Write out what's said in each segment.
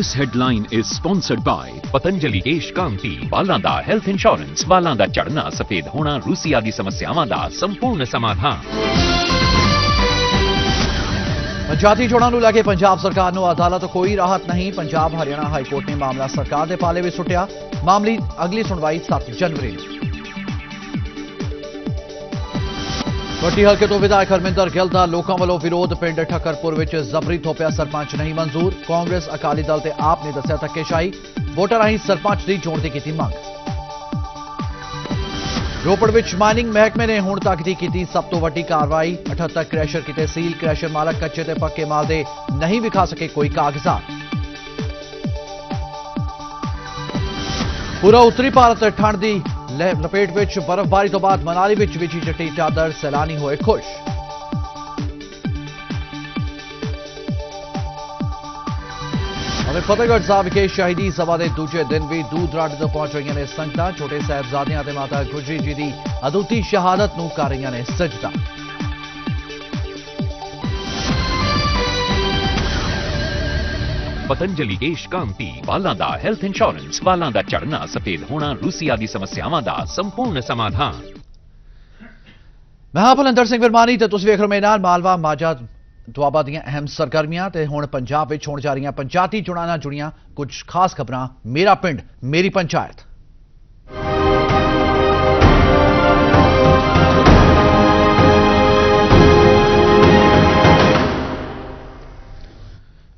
This headline is sponsored by Patanjali ਕੇਸ਼ ਕਾਂਤੀ ਵਾਲਾਂ ਦਾ health insurance ਵਾਲਾਂ ਦਾ ਝੜਨਾ ਸਫੇਦ ਹੋਣਾ ਰੂਸੀ ਆਦਿ ਸਮੱਸਿਆਵਾਂ ਦਾ ਸੰਪੂਰਨ ਸਮਾਧਾਨ। ਪੰਚਾਇਤੀ ਚੋਣਾਂ ਨੂੰ ਲੈ ਕੇ ਪੰਜਾਬ ਸਰਕਾਰ ਨੂੰ ਅਦਾਲਤ ਕੋਈ ਰਾਹਤ ਨਹੀਂ। ਪੰਜਾਬ ਹਰਿਆਣਾ ਹਾਈ ਕੋਰਟ ਨੇ ਮਾਮਲਾ ਸਰਕਾਰ ਦੇ ਪਾਲੇ ਵਿੱਚ ਸੁੱਟਿਆ। ਮਾਮਲੇ ਅਗਲੀ ਸੁਣਵਾਈ 7 ਜਨਵਰੀ ਨੂੰ। ਵੱਡੀ ਹਲਕੇ ਤੋਂ ਵਿਧਾਇਕ ਹਰਮਿੰਦਰ ਗਿੱਲ ਦਾ ਲੋਕਾਂ ਵੱਲੋਂ ਵਿਰੋਧ ਪਿੰਡ ਠੱਕਰਪੁਰ ਵਿੱਚ ਜ਼ਬਰੀ ਥੋਪਿਆ ਸਰਪੰਚ ਨਹੀਂ ਮਨਜ਼ੂਰ। ਕਾਂਗਰਸ ਅਕਾਲੀ ਦਲ ਤੇ ਆਪ ਨੇ ਦੱਸਿਆ ਧੱਕੇਸ਼ਾਹੀ। ਵੋਟਰ ਰਾਹੀਂ ਸਰਪੰਚ ਦੀ ਚੋਣ ਦੀ ਕੀਤੀ ਮੰਗ। ਰੋਪੜ ਵਿੱਚ ਮਾਈਨਿੰਗ ਮਹਿਕਮੇ ਨੇ ਹੁਣ ਤੱਕ ਦੀ ਕੀਤੀ ਸਭ ਤੋਂ ਵੱਡੀ ਕਾਰਵਾਈ। 78 ਕ੍ਰੈਸ਼ਰ ਕੀਤੇ ਸੀਲ, ਕ੍ਰੈਸ਼ਰ ਮਾਲਕ ਕੱਚੇ ਤੇ ਪੱਕੇ ਮਾਲ ਦੇ ਨਹੀਂ ਵਿਖਾ ਸਕੇ ਕੋਈ ਕਾਗਜ਼ਾਤ ਪੂਰਾ ਉੱਤਰੀ ਭਾਰਤ ਠੰਡ ਦੀ ਲਪੇਟ ਵਿੱਚ, ਬਰਫ਼ਬਾਰੀ ਤੋਂ ਬਾਅਦ ਮਨਾਲੀ ਵਿੱਚ ਵਿਛੀ ਚਿੱਟੀ ਚਾਦਰ, ਸੈਲਾਨੀ ਹੋਏ ਖੁਸ਼। ਅਤੇ ਫਤਿਹਗੜ੍ਹ ਸਾਹਿਬ ਵਿਖੇ ਸ਼ਹੀਦੀ ਸਭਾ ਦੇ ਦੂਜੇ ਦਿਨ ਵੀ ਦੂਰ ਦਰਾਡੇ ਤੋਂ ਪਹੁੰਚ ਰਹੀਆਂ ਨੇ ਸੰਗਤਾਂ, ਛੋਟੇ ਸਾਹਿਬਜ਼ਾਦਿਆਂ ਅਤੇ ਮਾਤਾ ਗੁਜਰੀ ਜੀ ਦੀ ਅਦੁੱਤੀ ਸ਼ਹਾਦਤ ਨੂੰ ਕਰ ਰਹੀਆਂ ਨੇ ਸਜਦਾ ਪਤੰਜਲੀ ਕੇਸ਼ ਕਾਂਤੀ ਵਾਲਾਂ ਦਾ ਹੈਲਥ ਇੰਸ਼ੋਰੈਂਸ ਵਾਲਾਂ ਦਾ ਝੜਨਾ ਸਫੇਦ ਹੋਣਾ ਰੂਸੀ ਆਦਿ ਸਮੱਸਿਆਵਾਂ ਦਾ ਸੰਪੂਰਨ ਸਮਾਧਾਨ। ਮੈਂ ਹਾਂ ਭਲਿੰਦਰ ਸਿੰਘ ਵਰਮਾਨੀ ਤੇ ਤੁਸੀਂ ਵੇਖ ਰਹੇ ਹੋ ਮੇਰੇ ਨਾਲ ਮਾਲਵਾ ਮਾਝਾ ਦੁਆਬਾ ਦੀਆਂ ਅਹਿਮ ਸਰਗਰਮੀਆਂ ਤੇ ਹੁਣ ਪੰਜਾਬ ਵਿੱਚ ਹੋਣ ਜਾ ਰਹੀਆਂ ਪੰਚਾਇਤੀ ਚੋਣਾਂ ਨਾਲ ਜੁੜੀਆਂ ਕੁਝ ਖਾਸ ਖਬਰਾਂ। ਮੇਰਾ ਪਿੰਡ, ਮੇਰੀ ਪੰਚਾਇਤ।